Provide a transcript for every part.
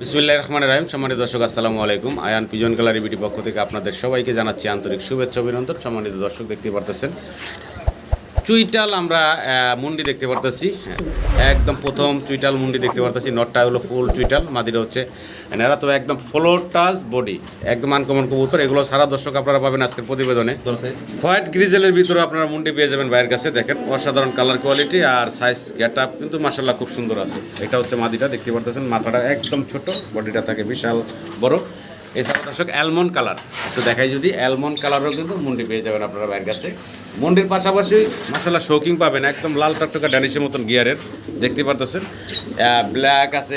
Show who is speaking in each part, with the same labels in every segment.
Speaker 1: বিসমিল্লাহ রহমান রাহিম। সম্মানিত দর্শক, আসসালামু আলাইকুম। আয়ান পিজন গ্যালারি বিটি পক্ষ থেকে আপনাদের সবাইকে জানাচ্ছি আন্তরিক শুভেচ্ছা, অভিনন্দন। সম্মানিত দর্শক দেখতে পারতেছেন। চুইটাল আমরা মুন্ডি দেখতে পারতেছি। হ্যাঁ, একদম প্রথম চুইটাল মুন্ডি দেখতে পারতেছি। নটটা হলো ফুল চুইটাল মাদিরা হচ্ছে এরা তো একদম ফ্লোর টাচ বডি একদম আনকমন কবুতর। এগুলো সারা দর্শক আপনারা পাবেন আজকের প্রতিবেদনে। হোয়াইট গ্রিজেলের ভিতরে আপনারা মুন্ডি পেয়ে যাবেন বাইরের কাছে দেখেন অসাধারণ কালার কোয়ালিটি আর সাইজ গেট আপ কিন্তু মাসাল্লাহ খুব সুন্দর আছে। এটা হচ্ছে মাদিটা দেখতে পারতেছেন মাথাটা একদম ছোট বডিটা থাকে বিশাল বড়। এছাড়া দর্শক অ্যালমন্ড কালার একটু দেখাই যদি অ্যালমন্ড কালারও কিন্তু মুন্ডি পেয়ে যাবেন আপনারা বাইরের কাছে। মুন্ডির পাশাপাশি মাসাল্লাহ শৌকিং পাবেন, একদম লাল টকটকা ড্যানিশের মতন গিয়ারের দেখতে পারতেছেন? ব্ল্যাক আছে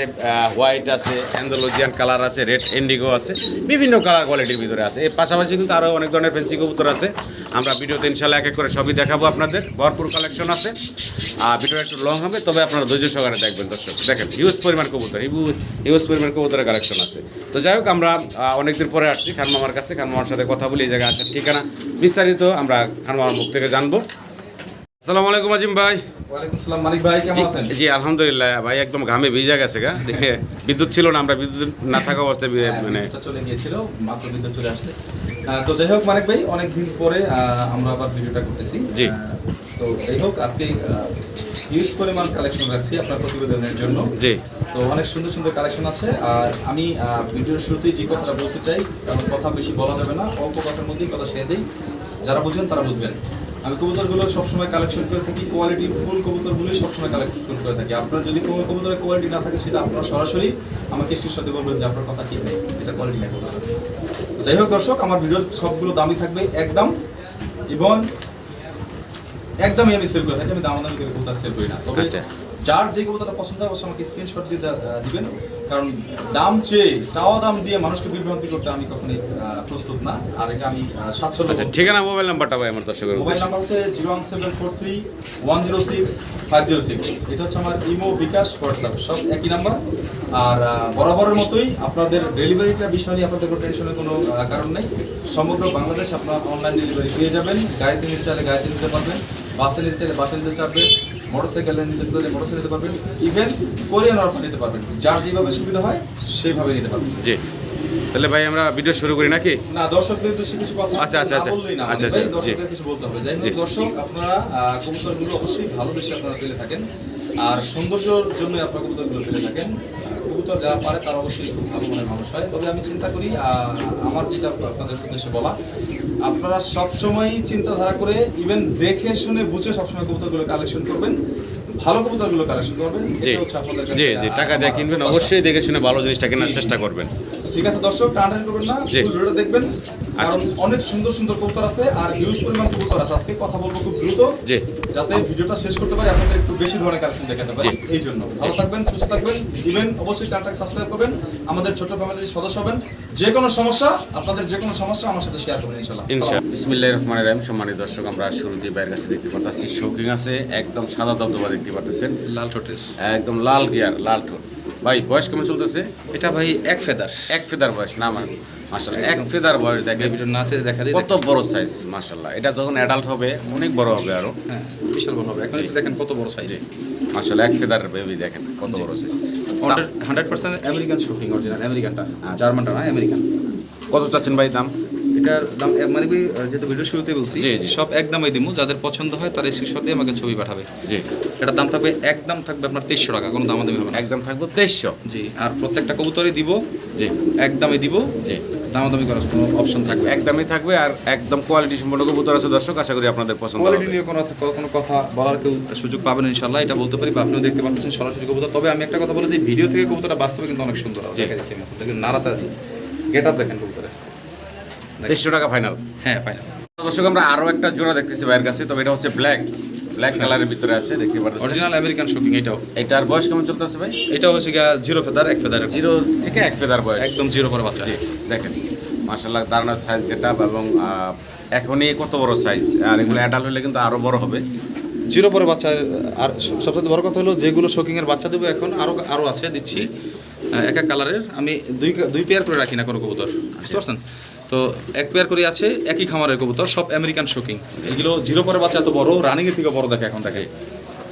Speaker 1: হোয়াইট আছে অ্যান্ডোলজিয়ান কালার আছে রেড ইন্ডিগো আছে, বিভিন্ন কালার কোয়ালিটির ভিতরে আছে। এর পাশাপাশি কিন্তু আরও অনেক ধরনের ফেন্সি কবুতর আছে। আমরা ভিডিওতে ইনশাল্লাহ এক এক করে সবই দেখাবো আপনাদের। ভরপুর কালেকশন আছে। আর ভিডিও একটু লং হবে, তবে আপনারা ধৈর্য সহকারে দেখবেন, দর্শক। দেখেন হিউজ পরিমাণ কবুতর হিউজ পরিমাণ কবুতরের কালেকশন আছে। তো যাই হোক, আমরা অনেকদিন পরে আসছি খানমামার কাছে। খান খানমামার সাথে কথা বলি এই জায়গায় আসার ঠিকানা। বিস্তারিত আমরা খানমামার মুখ থেকে জানব। আসসালামু আলাইকুম আজিম ভাই।
Speaker 2: ওয়ালাইকুম মানিক ভাই কেমন আছেন?
Speaker 1: জি আলহামদুলিল্লাহ ভাই একদম ঘামে ভিজা গেছে গা। দেখে বিদ্যুৎ ছিল না আমরা বিদ্যুৎ না থাকা অবস্থায় মানে
Speaker 2: বিদ্যুৎটা চলে গিয়েছিল মাত্র বিদ্যুৎ চলে আসছে। তো যাই হোক মানিক ভাই অনেক দিন পরে আমরা আবার ভিডিওটা করতেছি।
Speaker 1: জি।
Speaker 2: তো যাই হোক আজকে হিউজ পরিমাণ কালেকশন রাখছি আপনার প্রতিবেদনের জন্য।
Speaker 1: জি।
Speaker 2: তো অনেক সুন্দর সুন্দর কালেকশন আছে। আর আমি ভিডিওর শুরুতেই যে কথাটা বলতে চাই কারণ কথা বেশি বলা যাবে না অল্প কথার মধ্যেই কথা সেরে দিই। যারা বুঝবেন তারা বুঝবেন। আমি কবুতরগুলো সবসময় কালেকশন করে থাকি কোয়ালিটি ফুল কবুতরগুলোই সবসময় কালেকশন করে থাকি। আপনার যদি কোনো কবুতরের কোয়ালিটি না থাকে সেটা আপনারা সরাসরি আমাকে স্ত্রীর সাথে বলবেন যে আপনার কথা ঠিক নেই এটা কোয়ালিটি নেই যাই হোক দর্শক আমার ভিডিওর সবগুলো দামি থাকবে একদম। এবং একদমই আমি সেল করে আমি দামাদামি করে কবুতর সেল করি না তবে
Speaker 1: আচ্ছা।
Speaker 2: যার যে কবুতরটা পছন্দ হবে আমাকে স্ক্রিনশট দিয়ে দিবেন। কারণ দাম চেয়ে চাওয়া দাম দিয়ে মানুষকে বিভ্রান্তি করতে আমি কখনোই প্রস্তুত না। আর এটা আমি স্বাচ্ছন্দ্য
Speaker 1: আচ্ছা ঠিকানা মোবাইল নাম্বারটা ভাই আমার দর্শকের
Speaker 2: মোবাইল নাম্বার হচ্ছে zero one seven four three one zero six five zero six. এটা হচ্ছে আমার ইমো বিকাশ হোয়াটসঅ্যাপ সব একই নাম্বার। আর বরাবরের মতোই আপনাদের ডেলিভারিটা বিষয় নিয়ে আপনাদের কোনো টেনশনের কোনো কারণ নেই। সমগ্র বাংলাদেশ আপনার অনলাইন ডেলিভারি পেয়ে যাবেন। গাড়িতে নিতে চাইলে গাড়িতে নিতে পারবেন। বাসে নিতে চাইলে বাসে নিতে পারবেন মোটরসাইকেলে নিতে চাইলে মোটরসাইকেল নিতে পারবেন ইভেন কোরিয়ান অর্ডার নিতে পারবেন। যার যেভাবে সুবিধা হয় সেইভাবে নিতে পারবেন।
Speaker 1: জি। তাহলে ভাই আমরা ভিডিও শুরু করি নাকি?
Speaker 2: না দর্শকদের উদ্দেশ্যে কিছু কথা
Speaker 1: আচ্ছা, আচ্ছা, আচ্ছা।
Speaker 2: বললেই না
Speaker 1: আচ্ছা, আচ্ছা, জি।
Speaker 2: দর্শকদের কিছু বলতে হবে। যাই হোক দর্শক আপনারা কবুতরগুলো অবশ্যই ভালোবেসে আপনারা পেলে থাকেন। আর সৌন্দর্যের জন্য আপনারা কবুতরগুলো পেলে থাকেন। কবুতর যারা পারে তারা অবশ্যই ভালো মনের মানুষ হয়। তবে আমি চিন্তা করি আমার যেটা আপনাদের উদ্দেশ্যে বলা আপনারা সবসময় চিন্তাধারা করে ইভেন দেখে শুনে বুঝে সবসময় কবুতরগুলো কালেকশন করবেন ভালো কবুতরগুলো কালেকশন করবেন যে
Speaker 1: জি জি টাকা দিয়ে কিনবেন অবশ্যই দেখে শুনে ভালো জিনিসটা কেনার। চেষ্টা করবেন।
Speaker 2: ঠিক আছে দর্শক টানটান করবেন না ফুল ভিডিওটা দেখবেন
Speaker 1: আচ্ছা।
Speaker 2: কারণ অনেক সুন্দর সুন্দর কবুতর আছে আর হিউজ পরিমাণ কবুতর আছে। আজকে কথা বলব খুব দ্রুত যাতে ভিডিওটা শেষ করতে পারি আপনাদের একটু বেশি ধরনের কালেকশন দেখাতে পারি। এই জন্য। ভালো থাকবেন সুস্থ থাকবেন ইভেন অবশ্যই চ্যানেলটাকে সাবস্ক্রাইব করবেন আমাদের ছোট ফ্যামিলির সদস্য হবেন। যে কোনো সমস্যা আপনাদের যে কোনো সমস্যা আমার সাথে শেয়ার করবেন ইনশাল্লাহ
Speaker 1: ইনশাআল্লাহ। বিসমিল্লাহির রহমানির রহিম। সম্মানিত দর্শক আমরা শুরুতেই বাইরের কাছে দেখতে পাচ্ছি শৌকিং আছে একদম সাদা দবদবা দেখতে পাচ্ছেন
Speaker 3: লাল ঠোঁটের।
Speaker 1: একদম লাল গিয়ার লাল ঠোঁট। ভাই বয়স কেমন চলতেছে?
Speaker 3: এটা ভাই এক ফেদার।
Speaker 1: এক ফেদার বয়স না আমার মাসাল্লাহ এক ফেদার বয়স দেখে
Speaker 3: ভিডিও নাচে দেখা যায়
Speaker 1: কত বড় সাইজ মাসাল্লাহ এটা যখন অ্যাডাল্ট হবে অনেক বড় হবে আরও।
Speaker 3: হ্যাঁ বিশাল বড় হবে। এখন দেখেন কত বড় সাইজ
Speaker 1: মাসাল্লাহ এক ফেদার বেবি দেখেন কত বড় size
Speaker 3: hundred percent American shooting original আমেরিকানটা। জার্মানটা না আমেরিকান
Speaker 1: কত চাচ্ছেন ভাই দাম?
Speaker 3: এটার দাম মানে কি যেহেতু ভিডিও শুরুতে বলছি। সব একদমই দিমু যাদের পছন্দ হয় তারা স্ক্রিনশট দিয়ে আমাকে ছবি পাঠাবে।
Speaker 1: জি।
Speaker 3: এটার দাম থাকবে একদম থাকবে আপনার তেইশশো টাকা কোনো দাম দামি হবে না।
Speaker 1: একদম থাকব তেইশশো।
Speaker 3: জি আর প্রত্যেকটা কবুতরই দিব
Speaker 1: জি।
Speaker 3: একদমই দিব
Speaker 1: জি।
Speaker 3: দামাদামি করার কোনো অপশন থাকবে
Speaker 1: একদমই থাকবে আর একদম কোয়ালিটি সম্পন্ন কবুতর আছে দর্শক আশা করি আপনাদের পছন্দ
Speaker 3: কোয়ালিটি নিয়ে কোনো কোনো কথা বলার কেউ সুযোগ পাবেন ইনশাল্লাহ এটা বলতে পারি বা আপনিও দেখতে পাচ্ছেন সরাসরি কবুতর। তবে আমি একটা কথা বলে দিই ভিডিও থেকে কবুতরটা বাস্তবে কিন্তু অনেক সুন্দর
Speaker 1: জি।
Speaker 3: দেখা যাচ্ছে দেখেন নাড়াতে গেট আপ দেখেন কবুতরে।
Speaker 1: তেইশশো টাকা ফাইনাল
Speaker 3: হ্যাঁ ফাইনাল
Speaker 1: দর্শক আমরা আরও একটা জোড়া দেখতেছি ভাইয়ের কাছে তবে এটা হচ্ছে ব্ল্যাক ব্ল্যাক কালারের ভিতরে আছে দেখতে পাচ্ছেন
Speaker 3: অরিজিনাল আমেরিকান শুকিং এটাও।
Speaker 1: এটার বয়স কেমন চলতেছে ভাই?
Speaker 3: এটা হচ্ছে জিরো ফেদার এক ফেদার
Speaker 1: জিরো থেকে এক ফেদার বয়স।
Speaker 3: একদম জিরো পরে বাচ্চা।
Speaker 1: দেখেন। মার্শাল্লাহ দাঁড়ানোর সাইজ গেটআপ এবং আহ, এখনই কত বড় সাইজ আর এগুলো অ্যাডাল্ট হলে কিন্তু আরও বড় হবে।
Speaker 3: জিরো পরে বাচ্চা আর সব- সবচেয়ে বড় কথা হলো যেগুলো শোকিং এর বাচ্চা দেবো এখন আরও আরও আছে দিচ্ছি এক এক কালারের আমি দুই দুই পেয়ার করে রাখি না কোনো কবুতর। বুঝতে পারছেন? তো এক পেয়ার করে আছে একই খামারের কবুতর সব আমেরিকান শোকিং এগুলো জিরো পরে বাচ্চা এত বড় রানিং এর থেকে বড় দেখে এখন দেখে।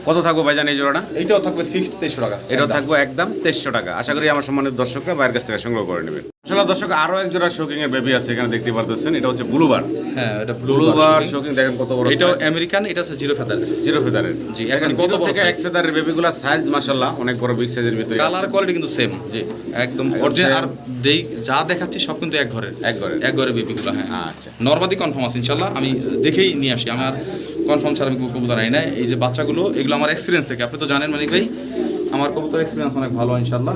Speaker 1: কত থাকব ভাইজান এই জোড়াটা?
Speaker 2: এটাও থাকবে ফিক্সড তেইশশো টাকা
Speaker 1: এটাও থাকব একদম তেইশশো টাকা। আশা করি আমার সম্মানের দর্শকরা বাইরের কাছ থেকে সংগ্রহ করে নেবেন। আসলে দর্শক আরও এক জোড়া শোকিং এর বেবি আছে এখানে দেখতে পারতেছেন। এটা হচ্ছে ব্লুবার
Speaker 2: হ্যাঁ এটা
Speaker 1: ব্লুবার শোকিং দেখেন কত বড় size।
Speaker 2: আমেরিকান এটা হচ্ছে জিরো ফেদার
Speaker 1: জিরো ফেদারের
Speaker 2: জি,
Speaker 1: এখন
Speaker 2: কত
Speaker 1: থেকে এক ফেদারের বেবিগুলা সাইজ অনেক বড় বিগ সাইজের ভিতরে
Speaker 2: কালার কোয়ালিটি কিন্তু সেম
Speaker 1: জি।
Speaker 2: একদম অরিজিনাল আর দেই যা দেখাচ্ছি সব কিন্তু এক ঘরের।
Speaker 1: এক ঘরের।
Speaker 2: এক ঘরের বেবিগুলো হ্যাঁ।
Speaker 1: আচ্ছা।
Speaker 2: নর্মাদি কনফার্ম আছে আমি দেখেই নিয়ে আসি। আমার কনফার্ম ছাড়া আমি কবুতর আনি না এই যে বাচ্চাগুলো এগুলো আমার এক্সপিরিয়েন্স থেকে। আপনি তো জানেন মানিক ভাই আমার কবুতর এক্সপিরিয়েন্স অনেক ভালো ইনশাল্লাহ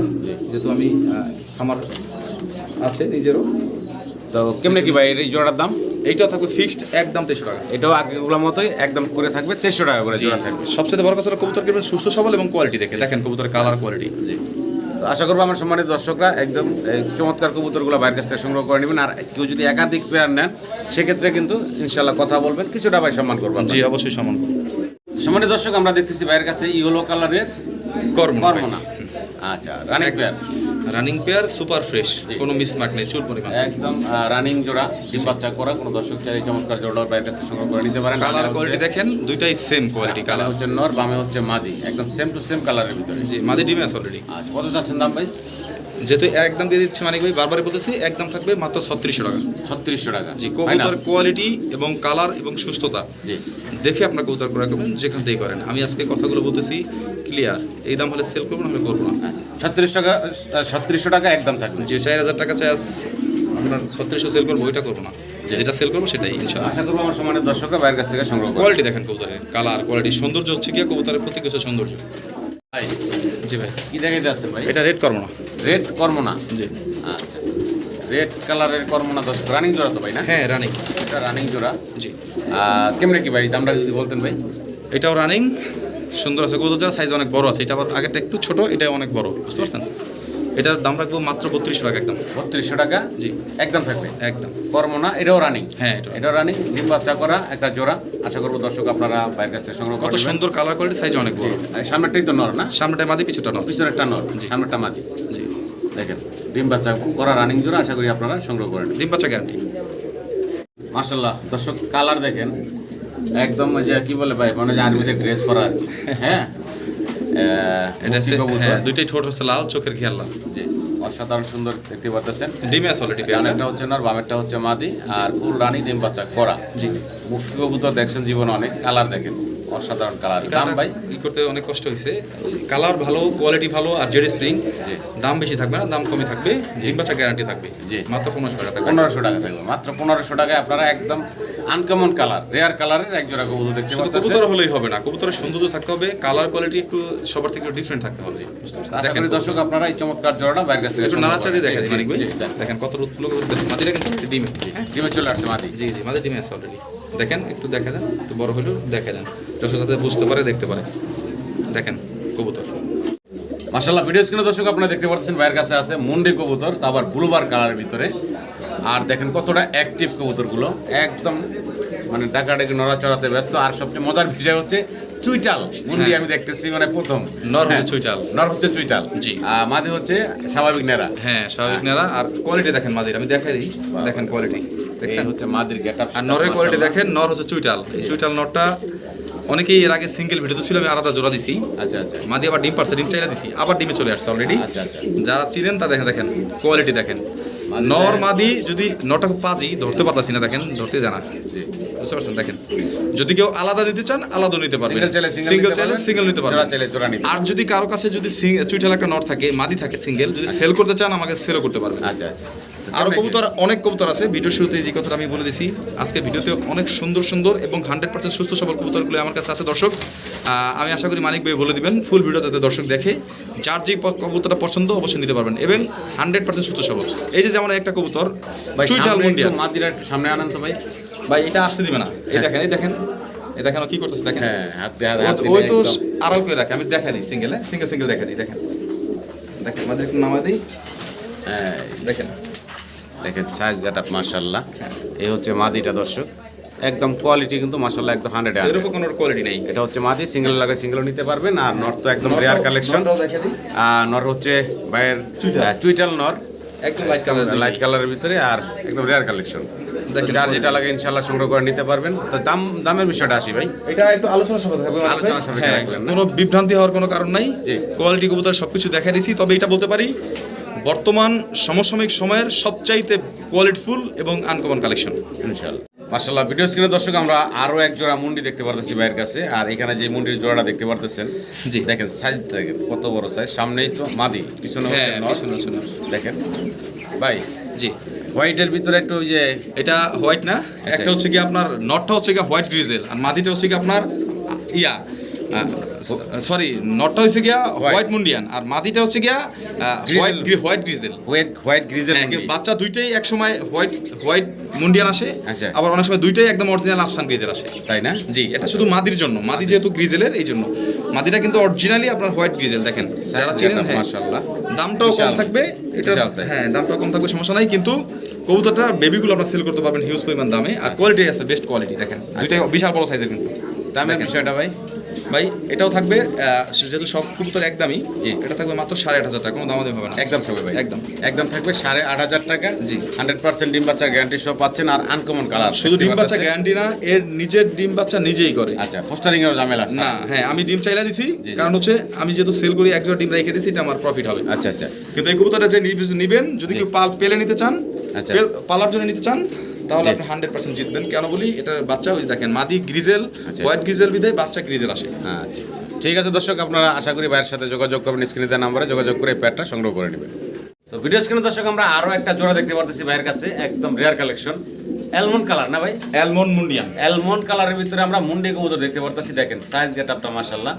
Speaker 2: যেহেতু আমি আমার আছে নিজেরও।
Speaker 1: তো কেমনে কি ভাই এই জোড়ার দাম?
Speaker 2: এইটাও থাকবে ফিক্সড একদম তেইশশো টাকা।
Speaker 1: এটাও আগেগুলোর মতোই একদম করে থাকবে তেইশশো টাকা করে জোড়া থাকবে।
Speaker 2: সবচেয়ে বড় কথা কবুতর কিনবেন সুস্থ সবল এবং কোয়ালিটি দেখে। দেখেন কবুতরের কালার কোয়ালিটি জি।
Speaker 1: তো আশা করব আমার সম্মানিত দর্শকরা একদম চমৎকার কবুতরগুলো বাইরের কাছ থেকে সংগ্রহ করে নেবেন। আর কেউ যদি একাধিক পেয়ার নেন সেক্ষেত্রে কিন্তু ইনশাল্লাহ কথা বলবেন। কিছুটা ভাই সম্মান করবেন
Speaker 2: জি অবশ্যই সমান
Speaker 1: সম্মানিত দর্শক আমরা দেখতেছি বাইরের কাছে ইয়েলো কালারের
Speaker 2: কর্ম
Speaker 1: কর্মনা। আচ্ছা running pair
Speaker 2: running pair super fresh কোনো মিসমার্ক নেই চুল পরিমাণ।
Speaker 1: একদম রানিং জোড়া ডিম বাচ্চা করা কোনো দর্শক চাই চমৎকার জোড়া বাইরের কাছ থেকে সংগ্রহ করে নিতে পারেন।
Speaker 2: কালার কোয়ালিটি দেখেন দুইটাই সেম কোয়ালিটি
Speaker 1: কালার হচ্ছে নর বামে হচ্ছে মাদি। একদম সেম টু সেম কালারের ভিতরে।
Speaker 2: জি মাদি ডিমে আছে অলরেডি
Speaker 1: আচ্ছা কত যাচ্ছেন দাম ভাই?
Speaker 2: যেহেতু একদম দিয়ে দিচ্ছে মানে ভাই বারবার বলতেছি একদম থাকবে মাত্র ছত্রিশশো টাকা।
Speaker 1: ছত্রিশশো টাকা।
Speaker 2: জি? কবুতর কোয়ালিটি এবং কালার এবং সুস্থতা।
Speaker 1: জি।
Speaker 2: দেখে আপনার কবুতর ক্রয় করবেন যেখান থেকেই করেন। আমি আজকে কথাগুলো বলতেছি ক্লিয়ার এই দাম হলে সেল করব না হলে করব না।
Speaker 1: ছত্রিশ টাকা ছত্রিশশো টাকা একদম থাকবে।
Speaker 2: যে চার হাজার টাকা চাই আপনার ছত্রিশশো সেল করব ওইটা করব না। যেটা সেল করব সেটাই ইনশাআল্লাহ
Speaker 1: আশা করব আমার সমানের দর্শকরা বাইরের কাছ থেকে সংগ্রহ
Speaker 2: কোয়ালিটি দেখেন কবুতরের কালার কোয়ালিটি সৌন্দর্য হচ্ছে কি কবুতরের প্রতি কিছু সৌন্দর্য।
Speaker 1: ভাই
Speaker 2: জি ভাই।
Speaker 1: কি দেখাইতে আসছেন ভাই?
Speaker 2: এটা রেড করব না
Speaker 1: রেড কর্মনা?
Speaker 2: জি।
Speaker 1: আচ্ছা রেড কালারের কর্মনা দর্শক রানিং জোড়া তো ভাই না?
Speaker 2: হ্যাঁ রানিং
Speaker 1: এটা রানিং জোড়া।
Speaker 2: জি।
Speaker 1: কেমনে কি ভাই দামটা যদি বলতেন ভাই।
Speaker 2: এটাও রানিং সুন্দর আছে। কবুতর সাইজ অনেক বড় আছে। এটা আবার আগেরটা একটু ছোট এটা অনেক বড়। বুঝতে পারছেন? এটার দাম রাখব মাত্র বত্রিশশো টাকা একদম।
Speaker 1: বত্রিশশো টাকা?
Speaker 2: জি।
Speaker 1: একদম থাকবে?
Speaker 2: একদম।
Speaker 1: কর্মনা এটাও রানিং
Speaker 2: হ্যাঁ এটা
Speaker 1: এটাও রানিং ডিম বাচ্চা করা একটা জোড়া। আশা করব দর্শক আপনারা বাইরের কাছ থেকে সংগ্রহ
Speaker 2: কত সুন্দর কালার কোয়ালিটি সাইজ অনেক বড়।
Speaker 1: সামনেরটাই তো নর না?
Speaker 2: সামনেটা মাদি পিছুটা নয়
Speaker 1: পিছনেরটা নর। সামনেরটা মাদি।
Speaker 2: জি।
Speaker 1: দেখেন ডিম বাচ্চা করা রানিং জোড়া আশা করি আপনারা সংগ্রহ করেন
Speaker 2: ডিম বাচ্চা গ্যারান্টি
Speaker 1: মাশাল্লাহ দর্শক কালার দেখেন। একদম যে কি বলে ভাই মানে যে আর্মিদের ড্রেস পরা আর কি। হ্যাঁ?
Speaker 2: এটা হ্যাঁ দুইটাই ঠোঁট হচ্ছে লাল চোখের খেয়াল লাল।
Speaker 1: জি অসাধারণ সুন্দর দেখতে পাচ্ছেন।
Speaker 2: ডিমে আছে অলরেডি
Speaker 1: ডানেরটা হচ্ছে নর বামেরটা হচ্ছে মাদি আর ফুল রানী ডিম বাচ্চা করা
Speaker 2: জি।
Speaker 1: কবুতর দেখছেন জীবনে অনেক কালার দেখেন অসাধারণ কালার। দাম ভাই?
Speaker 2: ই করতে অনেক কষ্ট হয়েছে। কালার ভালো কোয়ালিটি ভালো আর জেডি স্প্রিং। দাম বেশি থাকবে না দাম কমই থাকবে। ডিম বাচ্চা গ্যারান্টি থাকবে।
Speaker 1: জি।
Speaker 2: মাত্র পনেরোশো টাকা থাকবে।
Speaker 1: পনেরোশো টাকা থাকবে মাত্র পনেরোশো টাকায় আপনারা একদম আনকমন কালার রেয়ার কালারের এক জোড়া কবুতর দেখতে
Speaker 2: শুধু কবুতর হলেই হবে না কবুতরের সৌন্দর্য থাকতে হবে কালার কোয়ালিটি একটু সবার থেকে ডিফারেন্ট থাকতে হবে।
Speaker 1: আশা করি দর্শক আপনারা এই চমৎকার জোড়াটা বাইরের কাছ থেকে
Speaker 2: একটু নাড়াচাড়া দিয়ে
Speaker 1: করেন।
Speaker 2: দেখা
Speaker 1: জি,
Speaker 2: যায় মানিক ভাই
Speaker 1: জি, দেন।
Speaker 2: দেখেন কত রুদগুলো মাটিটা কিন্তু ডিমে। হ্যাঁ
Speaker 1: ডিমে চলে আসছে মাদি
Speaker 2: জি জি মাঝে ডিমে আছে অলরেডি দেখেন একটু দেখা যান একটু বড় হলেও দেখা যান যশোর যাতে বুঝতে পারে দেখতে পারে। দেখেন কবুতর।
Speaker 1: মাসাল্লাহ ভিডিও স্ক্রিনে দর্শক আপনারা দেখতে পাচ্ছেন ভাইয়ের কাছে আছে মুন্ডি কবুতর তা আবার ব্লুবার কালারের ভিতরে। আর দেখেন কতটা অ্যাক্টিভ কবুতরগুলো। একদম মানে ডাকাডাকি নড়াচড়াতে ব্যস্ত। আর সবচেয়ে মজার বিষয় হচ্ছে চুইটাল। মুন্ডি আমি দেখতেছি মানে প্রথম।
Speaker 2: নর হচ্ছে
Speaker 1: হ্যাঁ,
Speaker 2: চুইটাল।
Speaker 1: নর হচ্ছে চুইটাল।
Speaker 2: জি।
Speaker 1: আর মাঝে হচ্ছে স্বাভাবিক নেড়া।
Speaker 2: হ্যাঁ স্বাভাবিক নেড়া। আর কোয়ালিটি দেখেন মাদির আমি দেখাই দিই। দেখেন কোয়ালিটি
Speaker 1: এই
Speaker 2: দেখছেন?
Speaker 1: হচ্ছে মাদির গেট আপ
Speaker 2: আর নরের কোয়ালিটি দেখেন নর হচ্ছে চুইটাল। এই চুইটাল নরটা অনেকেই এর আগে সিঙ্গেল ভিডিও ছিল আমি আলাদা জোড়া দিছি।
Speaker 1: আচ্ছা আচ্ছা।
Speaker 2: মাদি আবার ডিম পারছে ডিম চাইলা দিছি আবার ডিমে চলে আসছে অলরেডি
Speaker 1: আচ্ছা, আচ্ছা।
Speaker 2: যারা চিনেন তা দেখেন দেখেন কোয়ালিটি দেখেন। নর মাদি যদি নটা পাজি ধরতে পারতাছি না দেখেন ধরতে জানা
Speaker 1: জি।
Speaker 2: বুঝতে পারছেন? দেখেন যদি কেউ আলাদা নিতে চান আলাদা নিতে পারবেন।
Speaker 1: সিঙ্গেল চাইলে সিঙ্গেল
Speaker 2: নিতে পারবেন আর যদি কারও কাছে যদি চুইঠাল একটা নট থাকে মাদি থাকে সিঙ্গেল যদি সেল করতে চান আমাকে সেলও করতে পারবেন।
Speaker 1: আচ্ছা আচ্ছা।
Speaker 2: আরও কবুতর অনেক কবুতর আছে। ভিডিও শুরুতে যে কথাটা আমি বলে দিছি আজকে ভিডিওতে অনেক সুন্দর সুন্দর এবং হান্ড্রেড পার্সেন্ট সুস্থ সবল কবুতরগুলো আমার কাছে আছে দর্শক। আহ, আমি আশা করি মানিক ভাই বলে দিবেন ফুল ভিডিও যাতে দর্শক দেখে। যার যে কবুতরটা পছন্দ অবশ্যই নিতে পারবেন। এবং হান্ড্রেড পার্সেন্ট সুস্থ সবল। এই যে যেমন একটা কবুতর মুন্ডিয়া
Speaker 1: মাদিরা সামনে আনেন তো ভাই।
Speaker 2: ভাই এটা আসতে দিবে না। এই দেখেন এই দেখেন। এই দেখেন কি করতেছে দেখেন।
Speaker 1: হ্যাঁ
Speaker 2: ওই তো আরও করে রাখে। আমি দেখা দিই সিঙ্গেলে সিঙ্গেল সিঙ্গেল দেখা দিই দেখেন। দেখেন আমাদের একটু নামা দিই।
Speaker 1: হ্যাঁ।
Speaker 2: দেখেন।
Speaker 1: দেখেন সাইজ গাট আপ মার্শাল্লাহ এই হচ্ছে মাদিটা দর্শক। একদম কোয়ালিটি কিন্তু মার্শাল্লাহ একদম হান্ড্রেড
Speaker 2: এর উপর কোনো কোয়ালিটি নেই।
Speaker 1: এটা হচ্ছে মাদি সিঙ্গেল লাগে সিঙ্গেল নিতে পারবেন আর নর তো একদম রেয়ার কালেকশন আর নর হচ্ছে ভাইয়ের
Speaker 2: চুইটাল।
Speaker 1: নর।
Speaker 2: একদম লাইট কালার
Speaker 1: লাইট কালারের ভিতরে। আর একদম রেয়ার কালেকশন। যার যেটা লাগে ইনশাল্লাহ সংগ্রহ করে নিতে পারবেন। তো দাম দামের বিষয়টা আসি ভাই।
Speaker 2: এটা একটু আলোচনা সাপেক্ষে থাকবে
Speaker 1: আলোচনা সাপেক্ষে
Speaker 2: হ্যাঁ, কোনো বিভ্রান্তি হওয়ার কোনো কারণ নাই।
Speaker 1: জি।
Speaker 2: কোয়ালিটি কবুতর সবকিছু দেখা দিছি তবে এটা বলতে পারি বর্তমান সমসাময়িক সময়ের সবচাইতে কোয়ালিটিফুল এবং আনকমন কালেকশন
Speaker 1: ইনশাল্লাহ মাশাল্লাহ ভিডিও স্ক্রিনে দর্শক আমরা আরও এক জোড়া মুন্ডি দেখতে পারতেছি ভাইয়ের কাছে আর এখানে যে মুন্ডির জোড়াটা দেখতে পারতেছেন
Speaker 2: জি।
Speaker 1: দেখেন সাইজ দেখেন কত বড় সাইজ সামনেই তো মাদি পিছনে হচ্ছে
Speaker 2: হ্যাঁ।
Speaker 1: দেখেন। ভাই
Speaker 2: জি।
Speaker 1: হোয়াইটের ভিতরে একটু ওই যে
Speaker 2: এটা হোয়াইট না? একটা হচ্ছে কি আপনার নটটা হচ্ছে কি হোয়াইট গ্রিজেল আর মাদিটা হচ্ছে কি আপনার ইয়া। সরি নটটা হচ্ছে গিয়া হোয়াইট মুন্ডিয়ান আর মাদিটা হচ্ছে গিয়া white white grizzle
Speaker 1: white white grizzle
Speaker 2: হ্যাঁ, বাচ্চা দুইটাই এক সময় হোয়াইট হোয়াইট মুন্ডিয়ান আসে
Speaker 1: আচ্ছা।
Speaker 2: আবার অনেক সময় দুইটাই একদম অরিজিনাল আফসান গ্রিজেল আসে।
Speaker 1: তাই না?
Speaker 2: জি এটা শুধু মাদির জন্য মাদি যেহেতু গ্রিজেলের এই জন্য। মাদিটা কিন্তু অরিজিনালি আপনার হোয়াইট গ্রিজেল দেখেন। যারা চেনেন হ্যাঁ,
Speaker 1: মাশাআল্লাহ।
Speaker 2: দামটাও কম থাকবে এটা হ্যাঁ দামটাও কম থাকবে সমস্যা নাই কিন্তু কবুতরটা বেবিগুলো আপনার সেল করতে পারবেন হিউজ পরিমাণ দামে আর কোয়ালিটি আছে বেস্ট কোয়ালিটি দেখেন। দুইটাই বিশাল বড় সাইজের কিন্তু।
Speaker 1: দামের। বিষয়টা ভাই?
Speaker 2: ভাই এটাও থাকবে যেহেতু সব কবুতর একদমই
Speaker 1: জি।
Speaker 2: এটা থাকবে মাত্র সাড়ে আট হাজার টাকা কোনো দামাদামি হবে না
Speaker 1: একদম থাকবে ভাই
Speaker 2: একদম।
Speaker 1: একদম থাকবে সাড়ে আট হাজার টাকা
Speaker 2: জি।
Speaker 1: হান্ড্রেড পার্সেন্ট ডিম বাচ্চা গ্যারান্টি সব পাচ্ছেন আর আনকমন কালার
Speaker 2: শুধু ডিম বাচ্চা গ্যারান্টি না এর নিজের ডিম বাচ্চা নিজেই করে
Speaker 1: আচ্ছা ফোস্টারিং এর ঝামেলা আছে
Speaker 2: না হ্যাঁ আমি ডিম চাইলা দিছি। কারণ হচ্ছে আমি যেহেতু সেল করি একজোড়া ডিম রেখে দিছি এটা আমার প্রফিট হবে
Speaker 1: আচ্ছা আচ্ছা
Speaker 2: কিন্তু এই কবুতরটা যে নিবেন যদি কেউ পাল পেলে নিতে চান
Speaker 1: আচ্ছা।
Speaker 2: পালার জন্য নিতে চান তাহলে আপনি হান্ড্রেড পার্সেন্ট জিতবেন। কেন বলি? এটা বাচ্চা ওই দেখেন মাদি গ্রিজেল
Speaker 1: আচ্ছা।
Speaker 2: হোয়াইট গ্রিজেল বিদায় বাচ্চা গ্রিজেল আসে।
Speaker 1: আচ্ছা। ঠিক আছে দর্শক আপনারা আশা করি ভাইয়ের সাথে যোগাযোগ করবেন স্ক্রিনে দেওয়া নাম্বারে যোগাযোগ করে প্যাটটা প্যাডটা সংগ্রহ করে নেবেন। তো ভিডিও স্ক্রিনে দর্শক আমরা আরও একটা জোড়া দেখতে পারতেছি ভাইয়ের কাছে একদম রেয়ার কালেকশন অ্যালমন্ড কালার না ভাই?
Speaker 2: অ্যালমন্ড মুন্ডিয়া
Speaker 1: অ্যালমন্ড কালারের ভিতরে আমরা মুন্ডি কবুতর দেখতে পারতেছি দেখেন। সাইজ গেট আপটা মাশাল্লাহ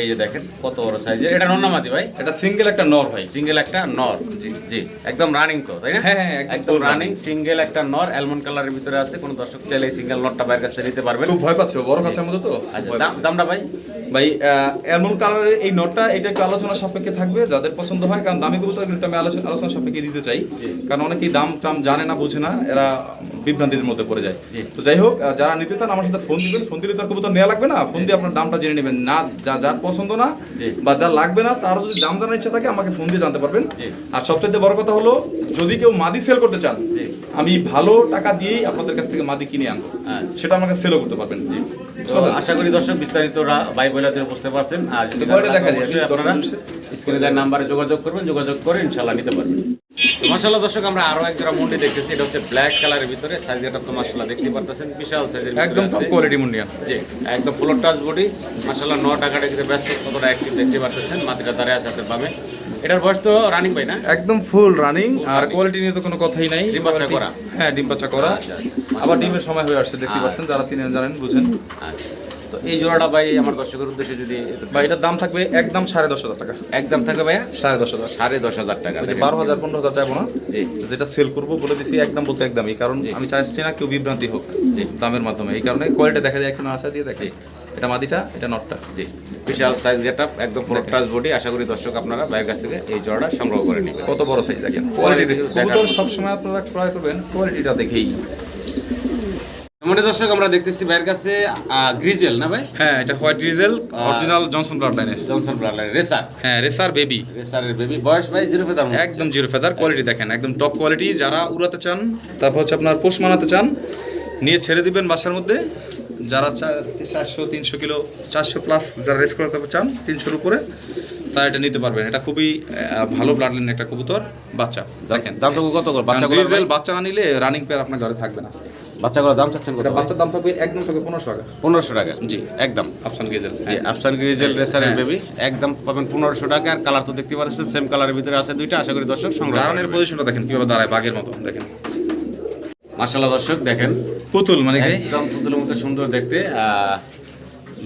Speaker 1: এই যে দেখেন কত বড় সাইজের এটা নন্নামাদি ভাই?
Speaker 2: এটা সিঙ্গেল একটা নর ভাই।
Speaker 1: সিঙ্গেল একটা নর। জি। একদম রানিং তো তাই না?
Speaker 2: হ্যাঁ, হ্যাঁ, একদম
Speaker 1: রানিং সিঙ্গেল একটা নর অ্যালমন্ড কালারের ভিতরে আছে। কোন দর্শক চাইলে এই সিঙ্গেল নরটা বাইরের কাছে নিতে পারবেন।
Speaker 2: খুব ভয় পাচ্ছে বড় কাছের মধ্যে তো?
Speaker 1: আচ্ছা দাম। দামটা ভাই?
Speaker 2: ভাই এমন কালারের এই নটটা এটা একটু আলোচনা সাপেক্ষে থাকবে। যাদের পছন্দ হয় কারণ দামি কবুতর কিন্তু আমি আলোচনা আলোচনা সাপেক্ষে দিতে চাই। কারণ অনেকেই দাম টাম জানে না বোঝে না। এরা বিভ্রান্তির মধ্যে পড়ে যায়। তো যাই হোক যারা নিতে চান আমার সাথে ফোন দিবেন। ফোন দিলে তার কবুতর নেওয়া লাগবে না। ফোন দিয়ে আপনার দামটা জেনে নেবেন। না যা যার পছন্দ না বা যা লাগবে না তারও যদি দাম জানার ইচ্ছা থাকে আমাকে ফোন দিয়ে জানতে পারবেন। আর সবচেয়ে বড় কথা হলো যদি কেউ মাদি সেল করতে চান আমি ভালো টাকা দিয়েই আপনাদের কাছ থেকে মাদি কিনে আনব।
Speaker 1: আচ্ছা।
Speaker 2: সেটা আমাকে সেলও করতে পারবেন।
Speaker 1: আশা করি দর্শক বিস্তারিতরা ভাই বোলাদের বুঝতে পারছেন। আর যদি অবশ্যই আপনারা স্ক্রিনে দেওয়ার নাম্বারে যোগাযোগ করবেন যোগাযোগ করে ইনশাল্লাহ নিতে পারবেন। মাসাল্লাহ দর্শক আমরা আরও এক জোড়া মুন্ডি দেখতেছি এটা হচ্ছে ব্ল্যাক কালারের ভিতরে সাইজ এটা তো মাসাল্লাহ দেখতে পারতেছেন বিশাল সাইজের
Speaker 2: একদম টপ কোয়ালিটি মুন্ডিয়ান
Speaker 1: জি একদম ফুলোর টাচ বডি মাসাল্লাহ ন টাকাটা কিন্তু ব্যস্ত কতটা অ্যাক্টিভ দেখতে পারতেছেন মাটিটা দাঁড়িয়ে আছে আপনার পাবে এটার বয়স তো রানিং ভাই না?
Speaker 2: একদম ফুল রানিং আর কোয়ালিটি নিয়ে তো কোনো কথাই নাই।
Speaker 1: ডিম বাচ্চা করা।
Speaker 2: হ্যাঁ ডিম বাচ্চা করা।
Speaker 1: আচ্ছা, আচ্ছা।
Speaker 2: আবার ডিমের সময় হয়ে আসছে দেখতে
Speaker 1: আচ্ছা।
Speaker 2: পাচ্ছেন যারা চিনেন জানেন বুঝেন।
Speaker 1: আচ্ছা। তো এই জোড়াটা ভাই আমার দর্শকের উদ্দেশ্যে যদি
Speaker 2: এটার দাম থাকবে একদম সাড়ে দশ হাজার টাকা।
Speaker 1: একদম থাকবে ভাইয়া?
Speaker 2: সাড়ে দশ হাজার।
Speaker 1: সাড়ে দশ হাজার টাকা।
Speaker 2: বারো হাজার পনেরো হাজার চাইব না?
Speaker 1: জি।
Speaker 2: যেটা সেল করব বলে দিছি একদম বলতে একদমই। কারণ। আমি চাইছি না কেউ বিভ্রান্তি হোক দামের মাধ্যমে। এই কারণে কোয়ালিটি দেখা যায় একটু আশা দিয়ে দেখে। এটা মাদিটা এটা নটটা
Speaker 1: জি। বিশাল সাইজ গেট আপ একদম ফুল টাচ বডি আশা করি দর্শক আপনারা ভাইয়ের কাছ থেকে এই জোড়াটা সংগ্রহ করে নেবেন।
Speaker 2: কত বড় সাইজ দেখেন? কোয়ালিটি
Speaker 1: মতো।
Speaker 2: সবসময় আপনারা ক্রয় করবেন কোয়ালিটিটা দেখেই।
Speaker 1: মনে দর্শক আমরা দেখতেছি ভাইয়ের কাছে গ্রিজেল না ভাই?
Speaker 2: হ্যাঁ এটা white grizzle original Johnson blood লাইনের
Speaker 1: জনসন ব্লাডলাইন রেসার
Speaker 2: হ্যাঁ রেসার বেবি
Speaker 1: রেসারের বেবি বয়স ভাই জিরো ফেদার
Speaker 2: একদম জিরো ফেদার কোয়ালিটি দেখেন একদম টপ কোয়ালিটি যারা উড়াতে চান তারপর হচ্ছে আপনার পোষ মানাতে চান নিয়ে ছেড়ে দিবেন বাসার মধ্যে। যারা চারশো তিনশো কিলো চারশো প্লাস যারা রেস করাতে চান তিনশোর উপরে তারা এটা নিতে পারবেন। এটা খুবই ভালো ব্লাড লাইন একটা কবুতর বাচ্চা দেখেন।
Speaker 1: দাম তো কত করে?
Speaker 2: বাচ্চা
Speaker 1: বাচ্চাগুলো
Speaker 2: বাচ্চা না নিলে রানিং পেয়ার আপনার ঘরে থাকবে না।
Speaker 1: বাচ্চাগুলো দাম চাচ্ছেন কত
Speaker 2: বাচ্চার দাম থাকবে একদম থাকবে পনেরোশো টাকা।
Speaker 1: পনেরোশো টাকা?
Speaker 2: জি।
Speaker 1: একদম।
Speaker 2: আফসান গেজেল
Speaker 1: জি আফসান গ্রিজেল রেসারের। বেবি একদম পাবেন পনেরোশো টাকা। আর কালার তো দেখতে পাচ্ছেন সেম কালারের ভিতরে আছে দুইটা আশা করি দর্শক সংগ্রহ
Speaker 2: পজিশনটা দেখেন কীভাবে দাঁড়ায় বাঘের মতো দেখেন।
Speaker 1: মাসাল্লাহ দর্শক দেখেন
Speaker 2: পুতুল মানে
Speaker 1: একদম পুতুলের মতো সুন্দর দেখতে।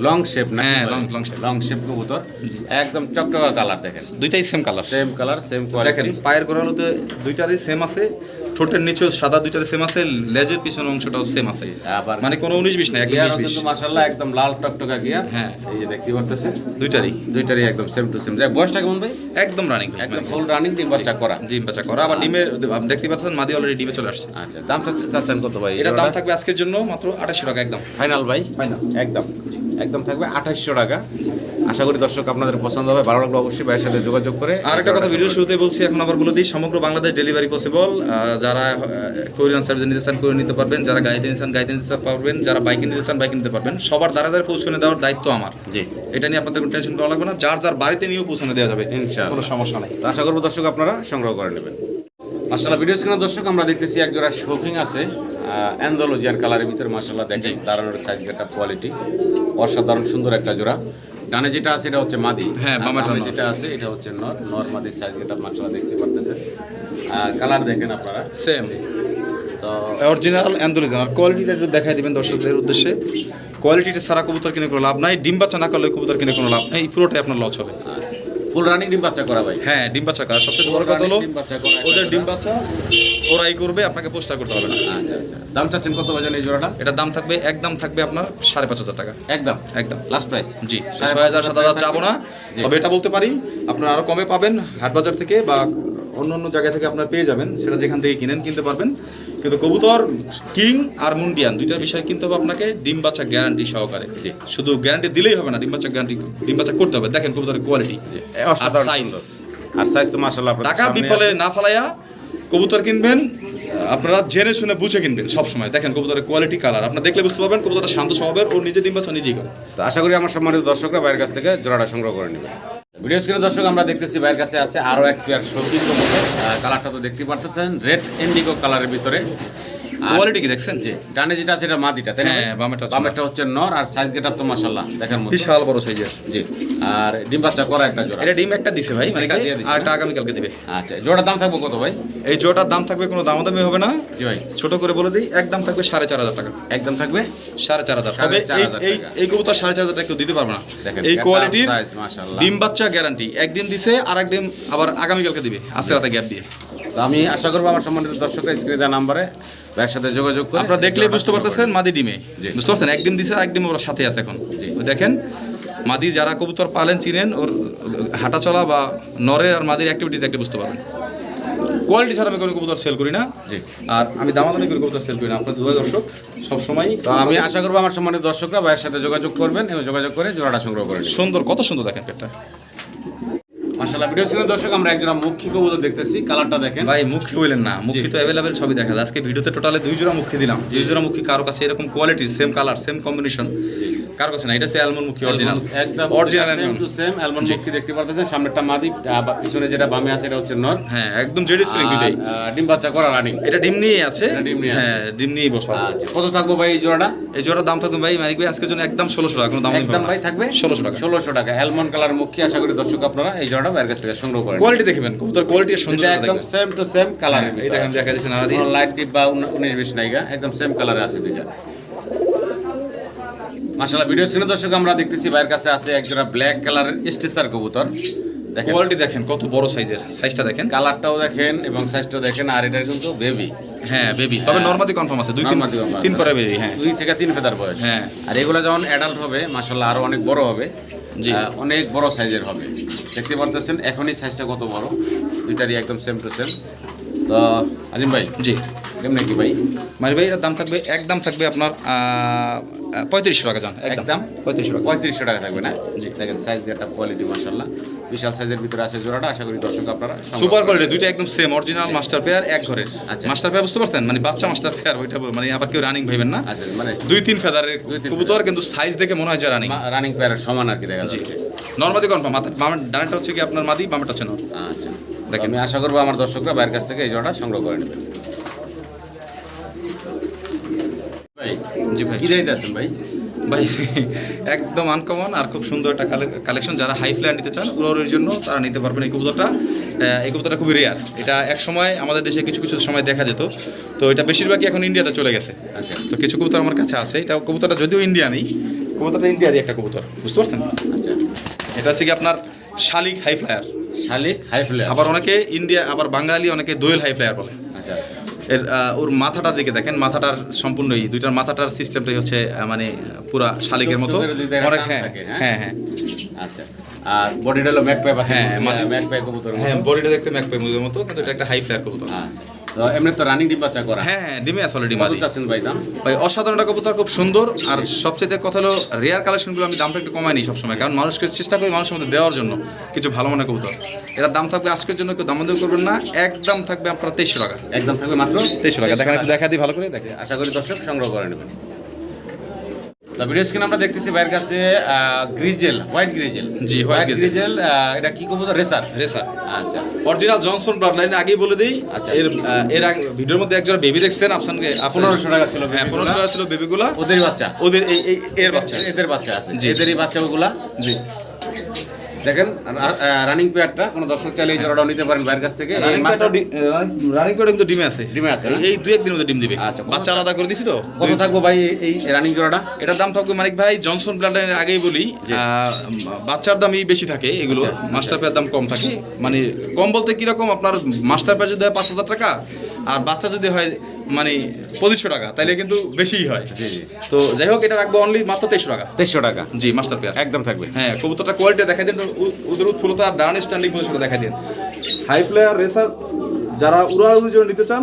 Speaker 1: লং শেপ না
Speaker 2: হ্যাঁ, long- long shape।
Speaker 1: Long shape কবুতর। একদম চকচকা কালার দেখেন।
Speaker 2: দুইটাই same colour
Speaker 1: same colour same
Speaker 2: দেখেন পায়ের গোড়ালোতে দুইটারই সেম আছে ঠোঁটের নিচে সাদা দুইটারই সেম আছে লেজের পিছনের অংশটাও সেম আছে।
Speaker 1: আবার
Speaker 2: মানে কোনো উনিশ বিশ না বিশ।
Speaker 1: কিন্তু মাসাল্লাহ একদম লাল টকটকা গিয়ার।
Speaker 2: হ্যাঁ।
Speaker 1: এই যে দেখতে পারতেছেন?
Speaker 2: দুইটারই।
Speaker 1: দুইটারই একদম সেম টু সেম যাই বয়সটা কেমন ভাই?
Speaker 2: একদম রানিং
Speaker 1: একদম ফুল রানিং তিন বাচ্চা করা।
Speaker 2: ডিম বাচ্চা করা। আবার ডিমে আপনি দেখতে পাচ্ছেন মাদি অলরেডি ডিমে চলে আসছে।
Speaker 1: আচ্ছা দাম চাচ্ছ- চাচ্ছেন কত ভাই?
Speaker 2: এটা দাম থাকবে আজকের জন্য মাত্র আঠাশশো টাকা একদম।
Speaker 1: ফাইনাল ভাই?
Speaker 2: Final।
Speaker 1: একদম। একদম থাকবে আঠাশশো টাকা। আশা করি দর্শক আপনাদের পছন্দ হবে। ভালো লাগলে অবশ্যই ভাইয়ের সাথে যোগাযোগ করে।
Speaker 2: আর একটা কথা ভিডিও শুরুতে বলছি এখন আবার বলে দিই সমগ্র বাংলাদেশ ডেলিভারি পসিবল যারা কোরিয়ান সার্ভিস নিতে চান করে নিতে পারবেন। যারা গাড়িতে নিতে চান গাড়িতে নিতে পারবেন। যারা বাইকে নিতে চান বাইকে নিতে পারবেন। সবার দ্বারা দ্বারা পৌঁছানো দেওয়ার দায়িত্ব আমার।
Speaker 1: জি।
Speaker 2: এটা নিয়ে আপনাদের কোনো টেনশন করা লাগবে না। যার যার বাড়িতে নিয়েও পৌঁছানো দেওয়া যাবে।
Speaker 1: ইনশাআল্লাহ।
Speaker 2: কোনো সমস্যা নেই।
Speaker 1: আশা করব দর্শক আপনারা সংগ্রহ করে নেবেন। আসলে ভিডিও স্ক্রিনে দর্শক আমরা দেখতেছি এক জোড়া শৌখিং আছে। অ্যান্ডোলজিয়ান কালারের ভিতরে মাসাল্লাহ দেখেন দাঁড়ানোর সাইজ একটা কোয়ালিটি অসাধারণ সুন্দর একটা জোড়া। ডানে যেটা আছে এটা হচ্ছে মাদি।
Speaker 2: হ্যাঁ, বামেটা
Speaker 1: যেটা আছে এটা হচ্ছে নর। নর মাদির সাইজ এটা মাসাল্লাহ দেখতে পারতেছে কালার দেখেন আপনারা।
Speaker 2: সেম
Speaker 1: তো
Speaker 2: অরিজিনাল অ্যান্ডোলিজান আর কোয়ালিটিটা একটু দেখাই দিবেন দর্শকদের উদ্দেশ্যে। কোয়ালিটিটা সারা কবুতর কিনে কোনো লাভ নাই। ডিম বাচ্চা না করলে কবুতর কিনে কোনো লাভ নাই। এই পুরোটাই আপনার লস হবে।
Speaker 1: ফুল রানিং ডিম বাচ্চা করা ভাই।
Speaker 2: হ্যাঁ ডিম বাচ্চা করা। সবচেয়ে বড় কথা হলো ওদের ডিম বাচ্চা ওরাই করবে আপনাকে পোস্টার করতে হবে না।
Speaker 1: আচ্ছা আচ্ছা। দাম চাচ্ছেন কত বাজান এই জোড়াটা?
Speaker 2: এটার দাম থাকবে একদম থাকবে আপনার সাড়ে পাঁচ হাজার টাকা।
Speaker 1: একদম।
Speaker 2: একদম।
Speaker 1: লাস্ট প্রাইস
Speaker 2: জি ছয় হাজার সাত হাজার চাবো না। তবে এটা বলতে পারি আপনারা আরও কমে পাবেন হাট বাজার থেকে বা অন্য অন্য জায়গা থেকে আপনার পেয়ে যাবেন সেটা যেখান থেকে কিনেন কিনতে পারবেন। কিন্তু কবুতর কিং আর মুন্ডিয়ান দুইটা বিষয় কিন্তু হবে আপনাকে ডিম বাচ্চা গ্যারান্টি সহকারে।
Speaker 1: যে
Speaker 2: শুধু গ্যারান্টি দিলেই হবে না ডিম বাচ্চা গ্যারান্টি ডিম বাচ্চা করতে হবে। দেখেন কবুতরের কোয়ালিটি
Speaker 1: এ অসাধারণ। আর সাইজ তো। মাসাল্লাহ
Speaker 2: টাকা বিফলে না ফালাইয়া কবুতর কিনবেন আপনারা জেনে শুনে বুঝে কিনবেন সব সময় দেখেন কবুতরের কোয়ালিটি কালার আপনার দেখলে বুঝতে পারবেন কবুতরটা শান্ত স্বভাবের ও নিজে ডিম বাচ্চা নিজেই করে
Speaker 1: তো আশা করি আমার সম্মানিত দর্শকরা বাইরের কাছ থেকে জোড়াটা সংগ্রহ করে নেবেন ভিডিও স্ক্রিনে দর্শক আমরা দেখতেছি বাইরের কাছে আছে আরও এক পেয়ার সবজি কালারটা তো দেখতে পারতেছেন। রেড ইন্ডিগো কালারের ভিতরে।
Speaker 2: কোয়ালিটি কি দেখছেন?
Speaker 1: জি ডানে যেটা আছে এটা মাদিটা তাই না
Speaker 2: হ্যাঁ, বামেরটা হচ্ছে
Speaker 1: নর আর সাইজ গেট তো মাশাল্লাহ দেখার মতো।
Speaker 2: বিশাল বড় সাইজের
Speaker 1: জি আর ডিম বাচ্চা করা একটা জোড়া।
Speaker 2: এটা ডিম একটা দিছে ভাই মানে
Speaker 1: একটা দিয়ে দিছে
Speaker 2: আর
Speaker 1: না?
Speaker 2: এটা আগামীকালকে দিবে।
Speaker 1: আচ্ছা জোড়ার দাম থাকবে কত ভাই?
Speaker 2: এই জোটার দাম থাকবে কোনো দামাদামি হবে না।
Speaker 1: জি ভাই।
Speaker 2: ছোট করে বলে দিই একদম থাকবে সাড়ে চার হাজার টাকা।
Speaker 1: একদম থাকবে?
Speaker 2: এই এই কবুতর টাকা কেউ দিতে পারবে না।
Speaker 1: দেখেন,
Speaker 2: এই কোয়ালিটির
Speaker 1: মাশাআল্লাহ।
Speaker 2: ডিম বাচ্চা গ্যারান্টি একদিন দিছে আর একদিন আবার আগামীকালকে দিবে আজকে রাতে গ্যাপ দিয়ে।
Speaker 1: তো আমি আশা করব আমার সম্মানিত দর্শকরা স্ক্রিনে দেওয়া নাম্বারে ভাইয়ের সাথে যোগাযোগ করে
Speaker 2: আপনারা দেখলেই বুঝতে পারতেছেন মাদি ডিমে। বুঝতে পারছেন? একদিন দিছে একদিন ওর সাথে আছে এখন। দেখেন মাদি যারা কবুতর পালেন চিনেন ওর হাঁটা চলা বা নরের আর মাদির অ্যাক্টিভিটি দেখলে বুঝতে পারবেন। কোয়ালিটি ছাড়া আমি কোনো কবুতর সেল করি না।
Speaker 1: জি।
Speaker 2: আর আমি দামাদামি করে কবুতর সেল করি না। আপনার দুই দর্শক সবসময়
Speaker 1: তো আমি আশা করব আমার সম্মানিত দর্শকরা ভাইয়ের সাথে যোগাযোগ করবেন এবং যোগাযোগ করে জোড়াটা সংগ্রহ করেন
Speaker 2: সুন্দর কত সুন্দর দেখেন পেটটা।
Speaker 1: মাসাল্লাহ ভিডিও স্ক্রিনে দর্শক আমরা একজন মুখী কবুতর দেখতেছি কালারটা দেখেন।
Speaker 2: ভাই মুখী হইলেন না মুখী তো অ্যাভেলেবেল সবই দেখা যায়। আজকে ভিডিওতে টোটালে দুই জোড়া মুখী দিলাম। দুই জোড়া মুখী কারও কাছে এরকম কোয়ালিটির সেম কালার সেম কম্বিনেশন কারও কাছে না? এটা হচ্ছে অ্যালমন্ড মুখী অরিজিনাল
Speaker 1: একদম
Speaker 2: original
Speaker 1: same to same almond মুখী দেখতে পারতেছেন সামনেরটা মাদি পিছনে যেটা বামে আছে এটা হচ্ছে নর।
Speaker 2: হ্যাঁ একদম জেডি স্প্রিং দুইটাই।
Speaker 1: ডিম বাচ্চা করা রানিং
Speaker 2: এটা ডিম নিয়ে আছে।
Speaker 1: ডিম নিয়ে আছে।
Speaker 2: হ্যাঁ ডিম নিয়ে বসা
Speaker 1: আচ্ছা কত থাকব ভাই এই জোড়াটা?
Speaker 2: এই জোড়ার দাম থাকবে ভাই মানিক ভাই আজকের জন্য একদম ষোলোশো টাকা কোনো দাম
Speaker 1: একদম ভাই। থাকবে?
Speaker 2: ষোলোশো টাকা।
Speaker 1: ষোলোশো টাকা। অ্যালমন্ড কালার মুখী আশা করি দর্শক আপনারা এই জোড়াটা ভাইয়ের কাছ থেকে সংগ্রহ করেন।
Speaker 2: কোয়ালিটি দেখবেন কবুতর কোয়ালিটি সুন্দর
Speaker 1: একদম সেম টু সেম কালারের
Speaker 2: এই দেখেন দেখা যাচ্ছে নারাদি
Speaker 1: লাইট ডিপ বা উন- উনিশ বিশ নাইগা একদম সেম কালারে আছে দুইটা। মাশাআল্লাহ ভিডিও স্ক্রিনে দর্শক আমরা দেখতেছি ভাইয়ের কাছে আছে একজোড়া ব্ল্যাক কালারের স্টেসার কবুতর। দেখেন।
Speaker 2: কোয়ালিটি দেখেন কত বড় সাইজের সাইজটা দেখেন।
Speaker 1: কালারটাও দেখেন এবং সাইজটাও দেখেন আর এটা কিন্তু বেবি
Speaker 2: হ্যাঁ বেবি তবে নর্মাদি কনফার্ম আছে। দুই তিন তিন পরে বেবি হ্যাঁ।
Speaker 1: দুই থেকে তিন ফেদার বয়স।
Speaker 2: হ্যাঁ।
Speaker 1: আর এগুলো যখন অ্যাডাল্ট হবে মাশাআল্লাহ আরও অনেক বড় হবে।
Speaker 2: জি।
Speaker 1: অনেক বড় সাইজের হবে। দেখতে পারতেছেন এখনই সাইজটা কত বড়? দুইটারই একদম সেম টু সেম তো আজিম ভাই
Speaker 2: জি।
Speaker 1: কেমনে কি ভাই?
Speaker 2: মারি ভাই এটার দাম থাকবে একদম থাকবে আপনার পঁয়ত্রিশশো টাকা জান
Speaker 1: একদম?
Speaker 2: পঁয়ত্রিশশো টাকা।
Speaker 1: পঁয়ত্রিশশো টাকা থাকবে না? জি। দেখেন সাইজ গেটটা কোয়ালিটি মাশাল্লাহ বিশাল সাইজের ভিতরে আছে জোড়াটা আশা করি দর্শক আপনারা
Speaker 2: সুপার কোয়ালিটি দুইটা একদম সেম অরিজিনাল মাস্টার পেয়ার এক ঘরের
Speaker 1: আচ্ছা।
Speaker 2: মাস্টার পেয়ার বুঝতে পারছেন? মানে বাচ্চা মাস্টার পেয়ার ওইটা মানে আবার কেউ রানিং ভাইবেন না?
Speaker 1: আচ্ছা মানে
Speaker 2: দুই তিন ফেদারের কবুতর কিন্তু সাইজ দেখে মনে হয় যে রানিং
Speaker 1: রানিং পেয়ারের সমান আর কি দেখা যাচ্ছে।
Speaker 2: নর্মাদি কনফার্ম মাথা ডানাটা হচ্ছে কি আপনার মাদি বামেটা হচ্ছে নর
Speaker 1: আচ্ছা।
Speaker 2: দেখেন।
Speaker 1: দেখেন আমি আশা করব আমার দর্শকরা বাইরের কাছ থেকে এই জোড়াটা সংগ্রহ করে নেবেন। ভাই
Speaker 2: জি ভাই।
Speaker 1: আছেন ভাই।
Speaker 2: ভাই একদম আনকমন আর খুব সুন্দর একটা কালেকশন যারা হাই ফ্লায়ার নিতে চান উড়োরের জন্য তারা নিতে পারবেন এই কবুতরটা। এই কবুতরটা খুবই রেয়ার এটা এক সময় আমাদের দেশে কিছু কিছু সময় দেখা যেত। তো এটা বেশিরভাগই এখন ইন্ডিয়াতে চলে গেছে।
Speaker 1: আচ্ছা।
Speaker 2: তো কিছু কবুতর আমার কাছে আছে। এটা কবুতরটা যদিও ইন্ডিয়া নেই কবুতরটা ইন্ডিয়ারই একটা কবুতর। বুঝতে পারছেন?
Speaker 1: আচ্ছা।
Speaker 2: এটা হচ্ছে কি আপনার শালিক হাই ফ্লায়ার
Speaker 1: শালিক হাই ফ্লেয়ার
Speaker 2: আবার অনেকে ইন্ডিয়া আবার বাঙালি অনেকে দোয়েল হাই ফ্লায়ার বলে।
Speaker 1: আচ্ছা আচ্ছা।
Speaker 2: এর ওর মাথাটার দিকে দেখেন মাথাটার সম্পূর্ণই দুইটার মাথাটার সিস্টেমটাই হচ্ছে মানে পুরা শালিকের মতো। অনেক হ্যাঁ
Speaker 1: হ্যাঁ?
Speaker 2: হ্যাঁ হ্যাঁ।
Speaker 1: আচ্ছা। আর বডিটা হলো ম্যাকপাই
Speaker 2: হ্যাঁ, ম্যাকপাই
Speaker 1: ম্যাক পাই কবুতর
Speaker 2: হ্যাঁ বডিটা দেখতে ম্যাকপাই মুজের মতো কিন্তু এটা একটা হাই ফ্লায়ার কবুতর।
Speaker 1: আচ্ছা। এমনি তো রানিং ডিম বাচ্চা করা।
Speaker 2: হ্যাঁ হ্যাঁ ডিমে আসলে ডিম
Speaker 1: কত চাচ্ছেন ভাই দাম?
Speaker 2: ভাই অসাধারণ একটা কবুতর খুব সুন্দর। আর সবচেয়ে কথা হলো রেয়ার কালেকশনগুলো আমি দামটা একটু কমাই নিই সবসময়। কারণ মানুষকে চেষ্টা করি মানুষের মধ্যে দেওয়ার জন্য কিছু ভালো মনে কবুতর। এরা দাম থাকবে আজকের জন্য কেউ দাম করবেন না। একদম থাকবে আপনার তেইশশো টাকা।
Speaker 1: একদম থাকবে মাত্র?
Speaker 2: তেইশশো টাকা। দেখা দিই ভালো করে দেখে
Speaker 1: আশা করি দর্শক সংগ্রহ করে নেবেন। তো ভিডিও স্ক্রিন আমরা দেখতেছি ভাইয়ের কাছে গ্রিজেল হোয়াইট গ্রিজেল
Speaker 2: জি,
Speaker 1: হোয়াইট। গ্রিজেল এটা কি করব রেসার
Speaker 2: রেসার
Speaker 1: আচ্ছা।
Speaker 2: অরিজিনাল জনসন ব্লাড লাইন আগেই বলে দিই।
Speaker 1: আচ্ছা।
Speaker 2: এর এর আগে ভিডিওর মধ্যে একজন বেবি দেখছেন আপনাকে
Speaker 1: পনেরোশো টাকা ছিল
Speaker 2: হ্যাঁ পনেরোশো টাকা ছিল বেবিগুলা
Speaker 1: ওদেরই বাচ্চা।
Speaker 2: ওদের এই এর বাচ্চা।
Speaker 1: এদের বাচ্চা আছে। এদেরই বাচ্চা ওগুলা?
Speaker 2: জি।
Speaker 1: দেখেন রানিং পেয়ারটা কোনো দর্শক চাইলে এই জোড়াটাও নিতে পারেন ভাইয়ের কাছ থেকে।
Speaker 2: রানিং করে কিন্তু ডিমে আছে।
Speaker 1: ডিমে আছে
Speaker 2: এই দুই একদিনের মধ্যে ডিম দিবে।
Speaker 1: আচ্ছা,
Speaker 2: বাচ্চা আলাদা করে দিছি তো?
Speaker 1: কত থাকব ভাই এই রানিং জোড়াটা?
Speaker 2: এটার দাম থাকবে মানিক ভাই জনসন ব্লাডের আগেই বলি আহ, বাচ্চার দামই বেশি থাকে এগুলো।
Speaker 1: আচ্ছা।
Speaker 2: মাস্টার পেয়ার দাম কম থাকে। মানে কম বলতে কীরকম? আপনার মাস্টার পেয়ার যদি পাঁচ হাজার টাকা আর বাচ্চা যদি হয় মানে পঁচিশশো টাকা তাহলে কিন্তু বেশিই হয়।
Speaker 1: জি জি।
Speaker 2: তো যাই হোক এটা রাখব অনলি মাত্র তেইশশো টাকা।
Speaker 1: তেইশশো টাকা।
Speaker 2: জি মাস্টার পেয়ার
Speaker 1: একদম থাকবে।
Speaker 2: হ্যাঁ কবুতরটা কোয়ালিটি দেখা দেন ওদের উৎফুলতা আর ডান স্ট্যান্ডিং পজিশনটা দেখা দিন। হাই ফ্লেয়ার রেসার যারা উড়াউড়ির জন্য নিতে চান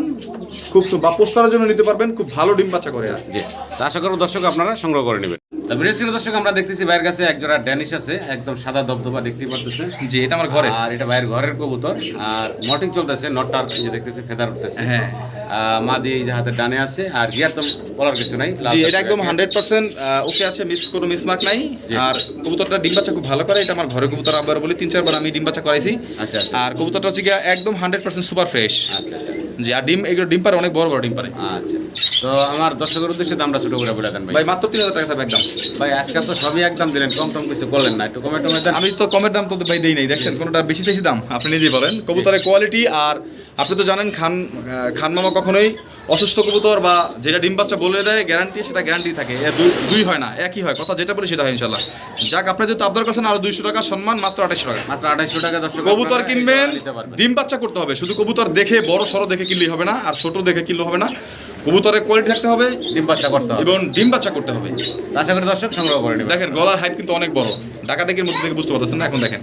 Speaker 2: খুব বা পোস্টারের জন্য নিতে পারবেন খুব ভালো ডিম বাচ্চা করে আর।
Speaker 1: জি আশা করব দর্শক আপনারা সংগ্রহ করে নেবেন। তো ভিডিও দর্শক আমরা দেখতেছি ভাইয়ের কাছে এক ড্যানিশ আছে একদম সাদা দবদবা দেখতেই পারতেছেন
Speaker 2: জি এটা আমার ঘরে।
Speaker 1: আর এটা ভাইয়ের ঘরের কবুতর। আর মটিং চলতেছে নটটার যে দেখতেছি ফেদার উঠতেছে।
Speaker 2: হ্যাঁ।
Speaker 1: মা দিয়ে যে হাতে ডানে আছে আর গিয়ার তো বলার কিছু নাই
Speaker 2: জি এটা একদম হান্ড্রেড পার্সেন্ট ওকে আছে মিস কোনো মিসমার্ক নাই। আর কবুতরটা ডিম বাচ্চা খুব ভালো করে এটা আমার ঘরে কবুতর আবার বলি তিন চারবার আমি ডিম বাচ্চা করাইছি।
Speaker 1: আচ্ছা আচ্ছা।
Speaker 2: আর কবুতরটা হচ্ছে গিয়া একদম হান্ড্রেড পার্সেন্ট সুপার ফ্রেশ
Speaker 1: আচ্ছা আচ্ছা।
Speaker 2: জি আর ডিম এগুলো ডিম পারে অনেক বড় বড় ডিম পারে।
Speaker 1: আচ্ছা। তো আমার দর্শকের উদ্দেশ্যে দামটা ছোট করে বলে দেন ভাই।
Speaker 2: ভাই মাত্র তিন হাজার টাকা থাকবে একদম।
Speaker 1: ভাই আজকাল তো সবই একদম দিলেন কম টম কিছু করলেন না একটু কমে টমে দেন।
Speaker 2: আমি তো কমের দাম তো ভাই দেই নাই দেখছেন কোনোটা বেশি বেশি দাম? আপনি নিজেই বলেন। কবুতরের কোয়ালিটি আর আপনি তো জানেন খান খান মামা কখনোই অসুস্থ কবুতর বা যেটা ডিম বাচ্চা বলে দেয় গ্যারান্টি সেটা গ্যারান্টি থাকে। দুই হয় না একই হয়। কথা যেটা বলি সেটা হয় ইনশাল্লাহ যাক আপনি যেহেতু আবদার করছেন আরও দুইশো টাকা সম্মান মাত্র আঠাশশো টাকা।
Speaker 1: মাত্র আড়াইশো টাকা দর্শক
Speaker 2: কবুতর কিনবেন ডিম বাচ্চা করতে হবে। শুধু কবুতর দেখে বড় সড়ো দেখে কিনলেই হবে না আর ছোট দেখে কিনলে হবে না। কবুতরের কোয়ালিটি থাকতে হবে
Speaker 1: ডিম বাচ্চা করতে হবে।
Speaker 2: এবং ডিম বাচ্চা করতে হবে।
Speaker 1: আশা করি দর্শক সংগ্রহ করে
Speaker 2: দেখেন গলার হাইট কিন্তু অনেক বড়। ডাকাডেকের মধ্যে থেকে বুঝতে পারতেছেন না এখন দেখেন।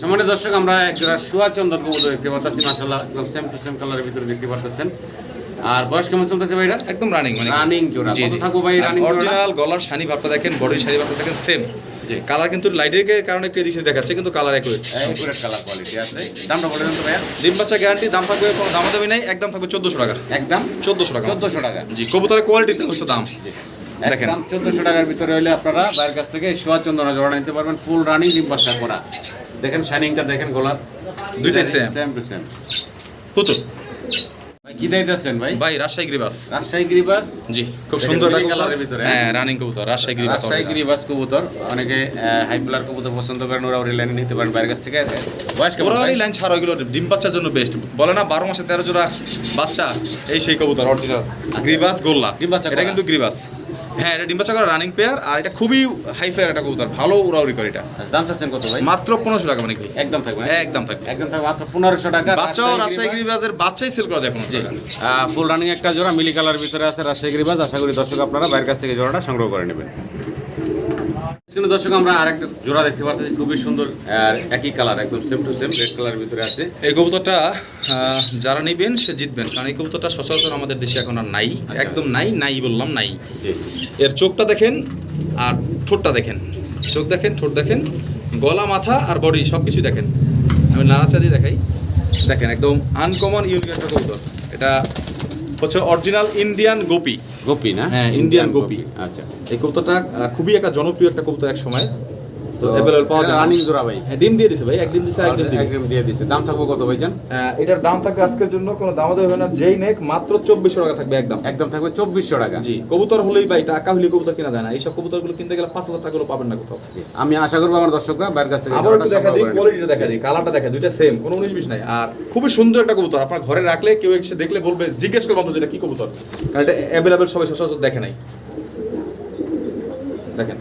Speaker 1: সামান্য দর্শক আমরা একজোড়া সুয়া চন্দন কবুতর দেখতে পারতেছি মাসাল্লাহ একদম সেম টু সেম কালারের ভিতরে দেখতে পারতেছেন। আর বয়স কেমন চলতেছে ভাই এটা
Speaker 2: একদম রানিং মানে
Speaker 1: রানিং জোড়া। কত থাকব ভাই রানিং জোড়া?
Speaker 2: অরিজিনাল গলার শানি ভাবটা দেখেন বডির শানি ভাবটা দেখেন সেম
Speaker 1: জি।
Speaker 2: কালার কিন্তু লাইটের কারণে একটু এদিকে দেখাচ্ছে কিন্তু কালার একই।
Speaker 1: একুরেট কালার কোয়ালিটি আছে। দামটা বলে দেন তো ভাইয়া।
Speaker 2: ডিম বাচ্চা গ্যারান্টি দাম থাকবে কোনো দাম দামি নাই একদম থাকবে চোদ্দশো টাকা।
Speaker 1: একদম?
Speaker 2: চোদ্দশো টাকা।
Speaker 1: চোদ্দশো টাকা।
Speaker 2: জি কবুতরের কোয়ালিটি হচ্ছে দাম। দেখেন।
Speaker 1: একদম চোদ্দশো টাকার ভিতরে হলে আপনারা বাইরের কাছ থেকে সোয়া চন্দনা জোড়া নিতে পারবেন ফুল রানিং ডিম বাচ্চা করা। দেখেন শাইনিংটা দেখেন গোলার।
Speaker 2: দুইটাই same।
Speaker 1: সেম টু সেম
Speaker 2: পুতুল।
Speaker 1: ভাই কি দাইতেছেন ভাই?
Speaker 2: ভাই রাজশাহী গ্রিবাস।
Speaker 1: রাজশাহী গিরিবাস?
Speaker 2: জি খুব সুন্দর
Speaker 1: colour-এর ভিতরে,
Speaker 2: হ্যাঁ রানিং কবুতর রাজশাহী গ্রিবাস
Speaker 1: রাজশাহী গিরিবাস কবুতর। অনেকে হাই ফ্লার কবুতর পছন্দ করেন ওরা ওরি লাইনে নিতে পারেন বাইরের কাছ থেকে। বয়স কেমন
Speaker 2: ওরা? এই লাইন ছাড়া ওইগুলো ডিম বাচ্চার জন্য বেস্ট বলে না বারো মাসে তেরো জোড়া বাচ্চা এই সেই কবুতর অরিজিনাল গ্রিবাস গোল্লা।
Speaker 1: ডিম বাচ্চা
Speaker 2: এটা কিন্তু গ্রিবাস। হ্যাঁ এটা ডিম্বা করা রানিং পেয়ার আর এটা খুবই হাই ফায়ার একটা কবুতর ভালো উড়াউড়ি করে এটা
Speaker 1: দাম চাচ্ছেন কত ভাই?
Speaker 2: মাত্র পনেরোশো টাকা মানে কি?
Speaker 1: একদম থাকবে না?
Speaker 2: একদম থাকবে।
Speaker 1: একদম থাকবে মাত্র পনেরোশো টাকা।
Speaker 2: বাচ্চাও রাজশাহী গিরিবাজের বাচ্চাই সেল করা যায় কোনো
Speaker 1: ফুল রানিং একটা জোড়া মিলি কালার ভিতরে আছে রাজশাহী গিরিবাজ আশা করি দর্শক আপনারা বাইরের কাছ থেকে জোড়াটা সংগ্রহ করে নেবেন। কিন্তু দর্শক আমরা আরেকটা জোড়া দেখতে পাচ্ছি খুবই সুন্দর আর একই কালার একদম সেম টু সেম রেড কালারের ভিতরে আছে।
Speaker 2: এই কবুতরটা যারা নিবেন সে জিতবেন কারণ এই কবুতরটা সচরাচর আমাদের দেশে এখন আর নাই একদম নাই নাই বললাম নাই। এর চোখটা দেখেন আর ঠোঁটটা দেখেন। চোখ দেখেন ঠোঁট দেখেন গলা মাথা আর বডি সব কিছু দেখেন। আমি নাড়াচাড়ি দেখাই। দেখেন একদম আনকমন ইউনিক একটা কবুতর। এটা হচ্ছে অরিজিনাল ইন্ডিয়ান গোপি।
Speaker 1: গোপি না?
Speaker 2: হ্যাঁ, ইন্ডিয়ান গোপি।
Speaker 1: আচ্ছা।
Speaker 2: এই কবুতরটা খুবই একটা জনপ্রিয় একটা কবুতর এক সময়। তো অ্যাভেলেবল পাওয়া যায়
Speaker 1: রানিং জোড়া ভাই।
Speaker 2: হ্যাঁ ডিম দিয়ে দিছে ভাই একদিন দিছে একদিন দিবে।
Speaker 1: একদম দিয়ে দিছে। দাম থাকব কত ভাই
Speaker 2: এটার দাম থাকবে আজকের জন্য কোনো দাম হবে না। যেই নেক মাত্র চব্বিশশো টাকা থাকবে একদম।
Speaker 1: একদম থাকবে চব্বিশশো টাকা।
Speaker 2: জি কবুতর হলেই ভাই টাকা হলে কবুতর কেনা যায় না। এইসব কবুতরগুলো কিনতে গেলে টাকা পাবেন না কোথাও।
Speaker 1: আমি আশা করব আমার দর্শকরা বাইরের কাছ থেকে
Speaker 2: আবার একটু দেখা দিই
Speaker 1: সংগ্রহ করে নেবে।
Speaker 2: কোয়ালিটিটা দেখা দিই কালারটা দেখা দুইটা সেম কোনো নাই। আর খুবই সুন্দর একটা কবুতর আপনার ঘরে রাখলে কেউ এসে দেখলে বলবে জিজ্ঞেস করব অন্তত কি কবুতর? কারণ এটা অ্যাভেলেবেল সবাই সচরাচর দেখে নাই। দেখেন।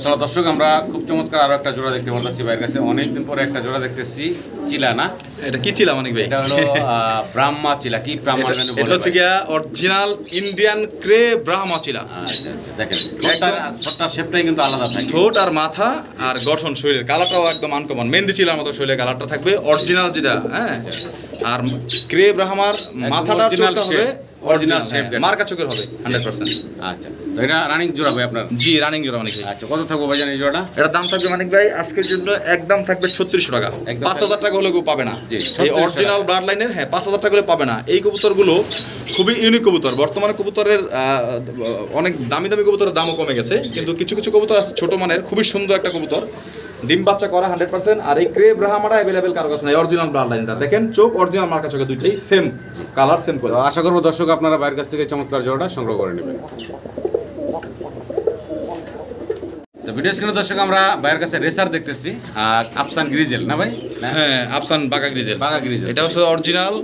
Speaker 1: আসলে দর্শক আমরা খুব চমৎকার আরও একটা জোড়া দেখতে পারতেছি বাইরের কাছে। অনেকদিন পরে একটা জোড়া দেখতেছি চিলা না?
Speaker 2: এটা কি চিলা অনেক ভাই?
Speaker 1: এটা হলো ব্রাহ্মা চিলা কি ব্রাহ্মা
Speaker 2: এটা-
Speaker 1: যেন
Speaker 2: এটা হচ্ছে? গিয়া অরিজিনাল ইন্ডিয়ান ক্রে ব্রাহ্মা চিলা।
Speaker 1: আচ্ছা আচ্ছা দেখেন ঠোঁটটার শেপটাই কিন্তু আলাদা থাকে।
Speaker 2: ঠোঁট আর মাথা আর গঠন শরীরের কালারটাও একদম আনকমন মেহেন্দি চিলার মতো শরীরের কালারটা থাকবে অরিজিনাল যেটা হ্যাঁ? আর ক্রে ব্রাহ্মার মাথাটা হবে অরিজিনাল
Speaker 1: shape দেন।
Speaker 2: মার্কা চোখের হবে হান্ড্রেড পার্সেন্ট
Speaker 1: আচ্ছা। তো এটা রানিং জোড়া ভাই আপনার?
Speaker 2: জি রানিং জোড়া অনেক।
Speaker 1: আচ্ছা কত থাকব ভাইজান এই জোড়াটা?
Speaker 2: এটার দাম থাকবে মানিক ভাই আজকের জন্য একদম থাকবে ছত্রিশশো টাকা।
Speaker 1: একদম
Speaker 2: পাঁচ হাজার টাকা হলে কেউ পাবে না।
Speaker 1: জি,
Speaker 2: এই অরিজিনাল ব্লাড লাইনের হ্যাঁ পাঁচ হাজার টাকা হলে পাবে না। এই কবুতরগুলো খুবই ইউনিক কবুতর। বর্তমানে কবুতরের অনেক দামি দামি কবুতরের দামও কমে গেছে। কিন্তু কিছু কিছু কবুতর আছে ছোট মানের খুবই সুন্দর একটা কবুতর। ডিম বাচ্চা করা হান্ড্রেড পার্সেন্ট আর এই ক্রে ব্রাহামাটা অ্যাভেলেবেল কারও কাছে নাই অরিজিনাল ব্লাড লাইনটা দেখেন চোখ অরিজিনাল মার্কা চোখে দুইটাই সেম কালার সেম করে
Speaker 1: আশা করব দর্শক আপনারা বাইরের কাছ থেকে চমৎকার জোড়াটা সংগ্রহ করে নেবেন। তো ভিডিও স্ক্রিনে দর্শক আমরা বাইরের কাছে রেসার দেখতেছি আর আফসান গ্রিজেল না ভাই?
Speaker 2: হ্যাঁ আফসান বাগা গ্রিজেল
Speaker 1: বাঘা গ্রিজেল
Speaker 2: এটা হচ্ছে অরিজিনাল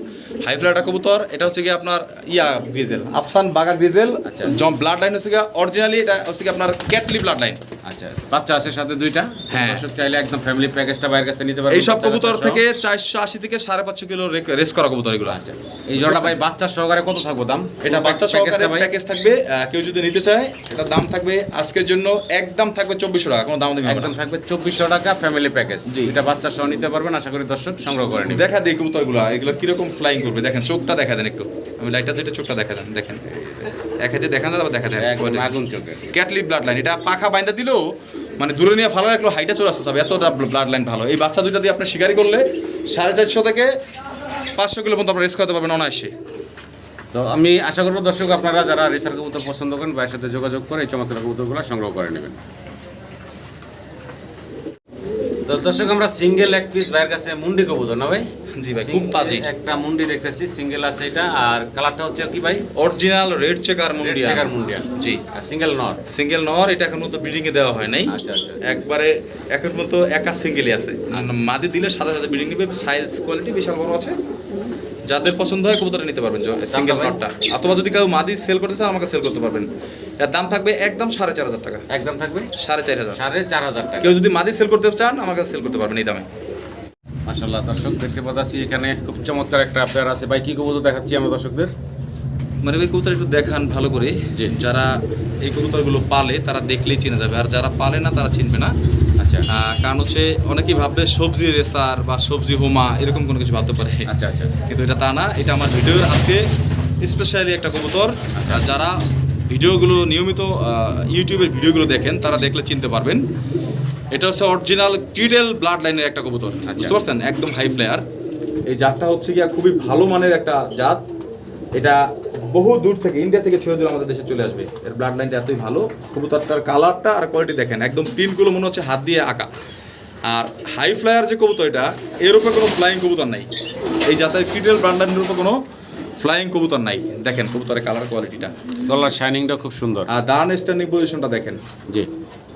Speaker 2: হাই ফ্লাটা কবুতর এটা হচ্ছে কি আপনার ইয়া গ্রিজেল আফসান বাগা গ্রিজেল
Speaker 1: আচ্ছা।
Speaker 2: জম ব্লাড লাইন হচ্ছে কি অরিজিনালি এটা হচ্ছে কি আপনার ক্যাটলি ব্লাড লাইন
Speaker 1: আচ্ছা বাচ্চা আছে সাথে দুইটা?
Speaker 2: হ্যাঁ।
Speaker 1: দর্শক চাইলে একদম ফ্যামিলি প্যাকেজটা বাইরের কাছ নিতে পারবেন।
Speaker 2: এই সব কবুতর থেকে চারশো আশি থেকে সাড়ে পাঁচশো কিলো রেস করা কবুতর এগুলো।
Speaker 1: আচ্ছা। এই জোড়াটা ভাই বাচ্চা সহকারে কত থাকব দাম?
Speaker 2: এটা বাচ্চা সহকারে প্যাকেজ থাকবে কেউ যদি নিতে চায় এটার দাম থাকবে আজকের জন্য একদম থাকবে চব্বিশশো টাকা কোনো দাম দেবে
Speaker 1: একদম থাকবে চব্বিশশো টাকা ফ্যামিলি প্যাকেজ এটা বাচ্চা সহ নিতে পারবেন আশা করি দর্শক সংগ্রহ করে নেবেন।
Speaker 2: দেখা দিই কবুতরগুলো এগুলো কীরকম ফ্লাইং করবে দেখেন চোখটা দেখা দেন একটু। আমি লাইটটা দুইটা চোখটা দেখা দেন দেখেন। এক হাতে দেখা আবার দেখা দেন।
Speaker 1: আগুন চোখে।
Speaker 2: ক্যাটলি ব্লাড লাইন এটা পাখা বাইন্দা দিলেও মানে দূরে নিয়ে ভালো একটু হাইটা চলে আসতে হবে এতটা ব্লাড লাইন ভালো। এই বাচ্চা দুইটা দিয়ে আপনি শিকারি করলে সাড়ে চারশো থেকে পাঁচশো কিলো পর্যন্ত আপনার রেস করতে পারবেন অনায়াসে।
Speaker 1: তো আমি আশা করব দর্শক, আপনারা যারা রেসার কবুতর পছন্দ করেন বা সাথে যোগাযোগ করে এই চমৎকার কবুতরগুলো সংগ্রহ করে নেবেন। তো দর্শক আমরা সিঙ্গেল এক পিস ভাইয়ের কাছে মুন্ডি কবুতর না ভাই?
Speaker 2: জি ভাই, খুব বাজি।
Speaker 1: একটা মুন্ডি দেখতেছি সিঙ্গেল আছে এটা। আর কালারটা হচ্ছে কি ভাই?
Speaker 2: অরিজিনাল রেড চেকার মুন্ডিয়া
Speaker 1: চেকার মুন্ডিয়া
Speaker 2: জি।
Speaker 1: আর সিঙ্গেল নর।
Speaker 2: সিঙ্গেল নর এটা এখন মতো ব্রিডিং এ দেওয়া হয় নাই।
Speaker 1: আচ্ছা, আচ্ছা।
Speaker 2: একবারে এখন মতো একা সিঙ্গেলই আছে। মাদি দিলে সাদা সাদা ব্রিডিং নেবে সাইজ কোয়ালিটি বিশাল বড় আছে। যাদের পছন্দ হয় কবুতরটা নিতে পারবেন সিঙ্গেল? নটটা অথবা যদি কেউ মাদি সেল করতে চান আমাকে সেল করতে পারবেন। এর দাম থাকবে একদম সাড়ে চার হাজার টাকা।
Speaker 1: একদম থাকবে?
Speaker 2: সাড়ে চার হাজার।
Speaker 1: সাড়ে চার হাজার টাকা।
Speaker 2: কেউ যদি মাদি সেল করতে চান আমার কাছে সেল করতে পারবেন এই দামে।
Speaker 1: মাসাল্লাহ দর্শক দেখতে পাচ্ছি এখানে খুব চমৎকার একটা আপনার আছে। ভাই কি কবুতর দেখাচ্ছি আমরা দর্শকদের?
Speaker 2: মানে ওই কবুতর একটু দেখান ভালো করে।
Speaker 1: জি।
Speaker 2: যারা এই কবুতরগুলো পালে তারা দেখলেই চিনে যাবে। আর যারা পালে না তারা চিনবে না।
Speaker 1: আচ্ছা।
Speaker 2: কারণ হচ্ছে অনেকেই ভাববে সবজি রেসার বা সবজি হোমা এরকম কোনো কিছু ভাবতে পারে।
Speaker 1: আচ্ছা আচ্ছা।
Speaker 2: কিন্তু এটা তা না এটা আমার ভিডিওর আজকে স্পেশালি একটা কবুতর। আর যারা ভিডিওগুলো নিয়মিত ইউটিউবের ভিডিওগুলো দেখেন তারা দেখলে চিনতে পারবেন। এটা হচ্ছে অরিজিনাল কিডেল ব্লাড লাইনের একটা কবুতর বুঝতে পারছেন? একদম হাই প্লেয়ার এই জাতটা হচ্ছে গিয়া খুবই ভালো মানের একটা জাত। এটা বহু দূর থেকে ইন্ডিয়া থেকে ছেড়ে দিলে আমাদের দেশে চলে আসবে। এর ব্লাড লাইনটা এতই ভালো। কবুতরটার কালারটা আর কোয়ালিটি দেখেন একদম প্রিন্টগুলো মনে হচ্ছে হাত দিয়ে আঁকা। আর হাই ফ্লায়ার যে কবুতর এটা এর উপরে কোনো ফ্লাইং কবুতর নাই। এই জাতের কিডেল ব্লাড লাইনের উপর কোনো ফ্লাইং কবুতর নাই। দেখেন কবুতরের কালার কোয়ালিটিটা
Speaker 1: গলার শাইনিংটা খুব সুন্দর।
Speaker 2: আর ডান স্ট্যান্ডিং পজিশনটা দেখেন।
Speaker 1: জি।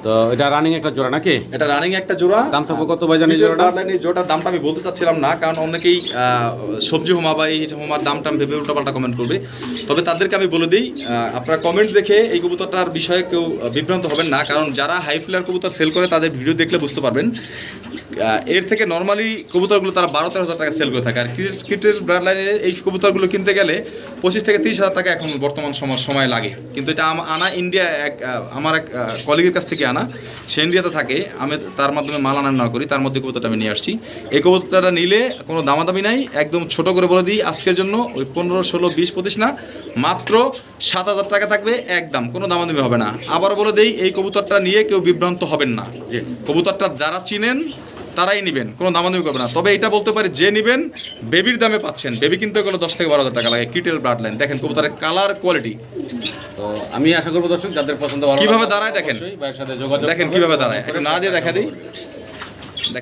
Speaker 1: তো এটা রানিং একটা জোড়া নাকি?
Speaker 2: এটা রানিং একটা জোড়া।
Speaker 1: দাম থাকবে কত ভাই জানি জোড়াটা?
Speaker 2: জোড়াটার দামটা আমি বলতে চাচ্ছিলাম না কারণ অনেকেই সবজি হোমা বা এই হোমার দাম টাম ভেবে উল্টাপাল্টা কমেন্ট করবে। তবে তাদেরকে আমি বলে দিই আপনারা কমেন্ট দেখে এই কবুতরটার বিষয়ে কেউ বিভ্রান্ত হবেন না কারণ যারা হাই ফ্লেয়ার কবুতর সেল করে তাদের ভিডিও দেখলে বুঝতে পারবেন। এর থেকে নর্মালি কবুতরগুলো তারা বারো তেরো হাজার টাকা সেল করে থাকে। আর ক্রিকেটের ব্র্যান্ড লাইনের এই কবুতরগুলো কিনতে গেলে পঁচিশ থেকে তিরিশ হাজার টাকা এখন বর্তমান সময় সময় লাগে। কিন্তু এটা আনা ইন্ডিয়া এক আমার এক কলিগের কাছ থেকে আনা। সে ইন্ডিয়াতে থাকে। আমি তার মাধ্যমে মাল আনা নেওয়া করি। তার মধ্যে কবুতরটা আমি নিয়ে আসছি। এই কবুতরটা নিলে কোনো দামাদামি নাই। একদম ছোট করে বলে দিই আজকের জন্য। ওই পনেরো, ষোলো, বিশ, পঁচিশ না, মাত্র সাত হাজার টাকা থাকবে একদম। কোনো দামাদামি হবে না। আবার বলে দেই, এই কবুতরটা নিয়ে কেউ বিভ্রান্ত হবেন না।
Speaker 1: যে
Speaker 2: কবুতরটা যারা চিনেন তারাই নেবেন কোনো দামাদামি করবে না। তবে এটা বলতে পারি যে নেবেন বেবির দামে পাচ্ছেন। বেবি কিন্তু গেলে দশ থেকে বারো হাজার টাকা লাগে কিটেল ব্লাড লাইন। দেখেন কবুতরের কালার কোয়ালিটি।
Speaker 1: তো আমি আশা করব দর্শক যাদের পছন্দ
Speaker 2: কীভাবে দাঁড়ায় দেখেন।
Speaker 1: সাথে যোগাযোগ
Speaker 2: দেখেন কীভাবে দাঁড়ায়। একটু না দিয়ে দেখা দিই।